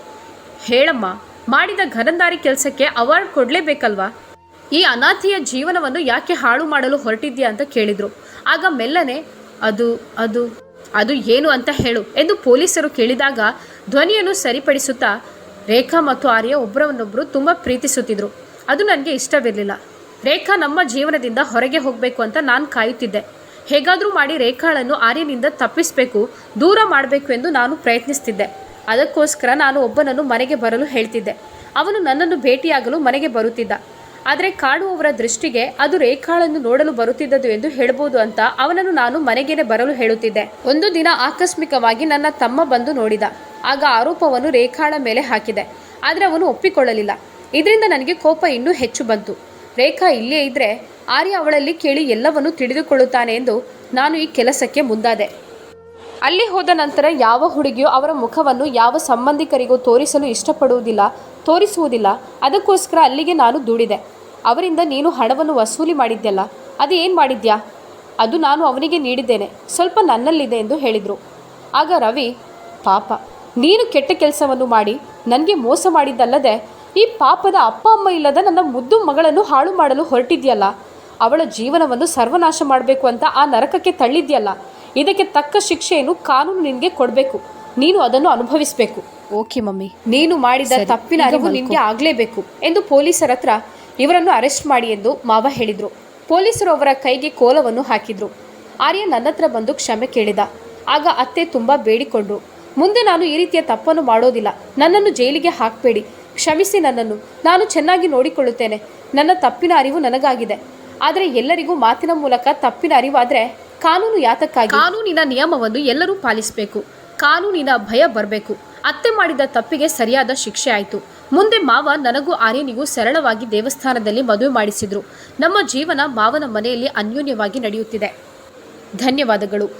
A: ಹೇಳಮ್ಮ, ಮಾಡಿದ ಘನಂದಾರಿ ಕೆಲಸಕ್ಕೆ ಅವಾರ್ಡ್ ಕೊಡಲೇಬೇಕಲ್ವಾ? ಈ ಅನಾಥಿಯ ಜೀವನವನ್ನು ಯಾಕೆ ಹಾಳು ಮಾಡಲು ಹೊರಟಿದ್ಯಾ ಅಂತ ಕೇಳಿದರು. ಆಗ ಮೆಲ್ಲನೆ, ಅದು ಅದು ಅದು ಏನು ಅಂತ ಹೇಳು ಎಂದು ಪೊಲೀಸರು ಕೇಳಿದಾಗ ಧ್ವನಿಯನ್ನು ಸರಿಪಡಿಸುತ್ತಾ ರೇಖಾ ಮತ್ತು ಆರ್ಯ ಒಬ್ಬರನ್ನೊಬ್ಬರು ತುಂಬ ಪ್ರೀತಿಸುತ್ತಿದ್ರು. ಅದು ನನಗೆ ಇಷ್ಟವಿರಲಿಲ್ಲ. ರೇಖಾ ನಮ್ಮ ಜೀವನದಿಂದ ಹೊರಗೆ ಹೋಗಬೇಕು ಅಂತ ನಾನು ಕಾಯುತ್ತಿದ್ದೆ. ಹೇಗಾದರೂ ಮಾಡಿ ರೇಖಾಳನ್ನು ಆರ್ಯನಿಂದ ತಪ್ಪಿಸಬೇಕು, ದೂರ ಮಾಡಬೇಕು ಎಂದು ನಾನು ಪ್ರಯತ್ನಿಸ್ತಿದ್ದೆ. ಅದಕ್ಕೋಸ್ಕರ ನಾನು ಒಬ್ಬನನ್ನು ಮನೆಗೆ ಬರಲು ಹೇಳ್ತಿದ್ದೆ. ಅವನು ನನ್ನನ್ನು ಭೇಟಿಯಾಗಲು ಮನೆಗೆ ಬರುತ್ತಿದ್ದ. ಆದರೆ ಕಾಡುವವರ ದೃಷ್ಟಿಗೆ ಅದು ರೇಖಾಳನ್ನು ನೋಡಲು ಬರುತ್ತಿದ್ದದು ಎಂದು ಹೇಳಬಹುದು ಅಂತ ಅವನನ್ನು ನಾನು ಮನೆಗೇನೆ ಬರಲು ಹೇಳುತ್ತಿದ್ದೆ. ಒಂದು ದಿನ ಆಕಸ್ಮಿಕವಾಗಿ ನನ್ನ ತಮ್ಮ ಬಂದು ನೋಡಿದ. ಆಗ ಆರೋಪವನ್ನು ರೇಖಾಳ ಮೇಲೆ ಹಾಕಿದೆ. ಆದರೆ ಅವನು ಒಪ್ಪಿಕೊಳ್ಳಲಿಲ್ಲ. ಇದರಿಂದ ನನಗೆ ಕೋಪ ಇನ್ನೂ ಹೆಚ್ಚು ಬಂತು. ರೇಖಾ ಇಲ್ಲೇ ಇದ್ದರೆ ಆರ್ಯ ಅವಳಲ್ಲಿ ಕೇಳಿ ಎಲ್ಲವನ್ನೂ ತಿಳಿದುಕೊಳ್ಳುತ್ತಾನೆ ಎಂದು ನಾನು ಈ ಕೆಲಸಕ್ಕೆ ಮುಂದಾದೆ. ಅಲ್ಲಿ ಹೋದ ನಂತರ ಯಾವ ಹುಡುಗಿಯೂ ಅವರ ಮುಖವನ್ನು ಯಾವ ಸಂಬಂಧಿಕರಿಗೂ ತೋರಿಸಲು ಇಷ್ಟಪಡುವುದಿಲ್ಲ, ತೋರಿಸುವುದಿಲ್ಲ, ಅದಕ್ಕೋಸ್ಕರ ಅಲ್ಲಿಗೆ ನಾನು ದೂಡಿದೆ. ಅವರಿಂದ ನೀನು ಹಣವನ್ನು ವಸೂಲಿ ಮಾಡಿದ್ಯಲ್ಲ, ಅದು ಏನು ಮಾಡಿದ್ಯಾ? ಅದು ನಾನು ಅವನಿಗೆ ನೀಡಿದ್ದೇನೆ, ಸ್ವಲ್ಪ ನನ್ನಲ್ಲಿದೆ ಎಂದು ಹೇಳಿದರು. ಆಗ ರವಿ, ಪಾಪ, ನೀನು ಕೆಟ್ಟ ಕೆಲಸವನ್ನು ಮಾಡಿ, ನನಗೆ ಮೋಸ ಮಾಡಿದ್ದಲ್ಲದೆ, ಈ ಪಾಪದ ಅಪ್ಪ ಅಮ್ಮ ಇಲ್ಲದ ನನ್ನ ಮುದ್ದು ಮಗಳನ್ನು ಹಾಳು ಮಾಡಲು ಹೊರಟಿದ್ಯಲ್ಲ, ಅವಳ ಜೀವನವನ್ನು ಸರ್ವನಾಶ ಮಾಡಬೇಕು ಅಂತ ಆ ನರಕಕ್ಕೆ ತಳ್ಳಿದ್ಯಲ್ಲ ಇದಕ್ಕೆ ತಕ್ಕ ಶಿಕ್ಷೆಯನ್ನು ಕಾನೂನು ನಿನಗೆ ಕೊಡಬೇಕು. ನೀನು ಅದನ್ನು ಅನುಭವಿಸಬೇಕು. Okay mummy. ನೀನು ಮಾಡಿದ ತಪ್ಪಿನ ಅರಿವು ನಿನಗೆ ಆಗಲೇಬೇಕು ಎಂದು ಪೊಲೀಸರ ಹತ್ರ ಇವರನ್ನು ಅರೆಸ್ಟ್ ಮಾಡಿ ಎಂದು ಮಾವ ಹೇಳಿದರು. ಪೊಲೀಸರು ಅವರ ಕೈಗೆ ಕೋಲವನ್ನು ಹಾಕಿದ್ರು. ಆರ್ಯ ನನ್ನ ಹತ್ರ ಬಂದು ಕ್ಷಮೆ ಕೇಳಿದ. ಆಗ ಅತ್ತೆ ತುಂಬ ಬೇಡಿಕೊಂಡ್ರು. ಮುಂದೆ ನಾನು ಈ ರೀತಿಯ ತಪ್ಪನ್ನು ಮಾಡೋದಿಲ್ಲ. ನನ್ನನ್ನು ಜೈಲಿಗೆ ಹಾಕಬೇಡಿ. ಕ್ಷಮಿಸಿ ನನ್ನನ್ನು. ನಾನು ಚೆನ್ನಾಗಿ ನೋಡಿಕೊಳ್ಳುತ್ತೇನೆ. ನನ್ನ ತಪ್ಪಿನ ಅರಿವು ನನಗಾಗಿದೆ. ಆದರೆ ಎಲ್ಲರಿಗೂ ಮಾತಿನ ಮೂಲಕ ತಪ್ಪಿನ ಅರಿವಾದರೆ ಕಾನೂನು ಯಾತಕ್ಕಾಗಿ? ಕಾನೂನಿನ ನಿಯಮವನ್ನು ಎಲ್ಲರೂ ಪಾಲಿಸಬೇಕು. ಕಾನೂನಿನ ಭಯ ಬರಬೇಕು. ಅತ್ತೆ ಮಾಡಿದ ತಪ್ಪಿಗೆ ಸರಿಯಾದ ಶಿಕ್ಷೆ ಆಯಿತು. ಮುಂದೆ ಮಾವ ನನಗೂ ಆರ್ಯನಿಗೂ ಸರಳವಾಗಿ ದೇವಸ್ಥಾನದಲ್ಲಿ ಮದುವೆ ಮಾಡಿಸಿದ್ರು. ನಮ್ಮ ಜೀವನ ಮಾವನ ಮನೆಯಲ್ಲಿ ಅನ್ಯೋನ್ಯವಾಗಿ ನಡೆಯುತ್ತಿದೆ. ಧನ್ಯವಾದಗಳು.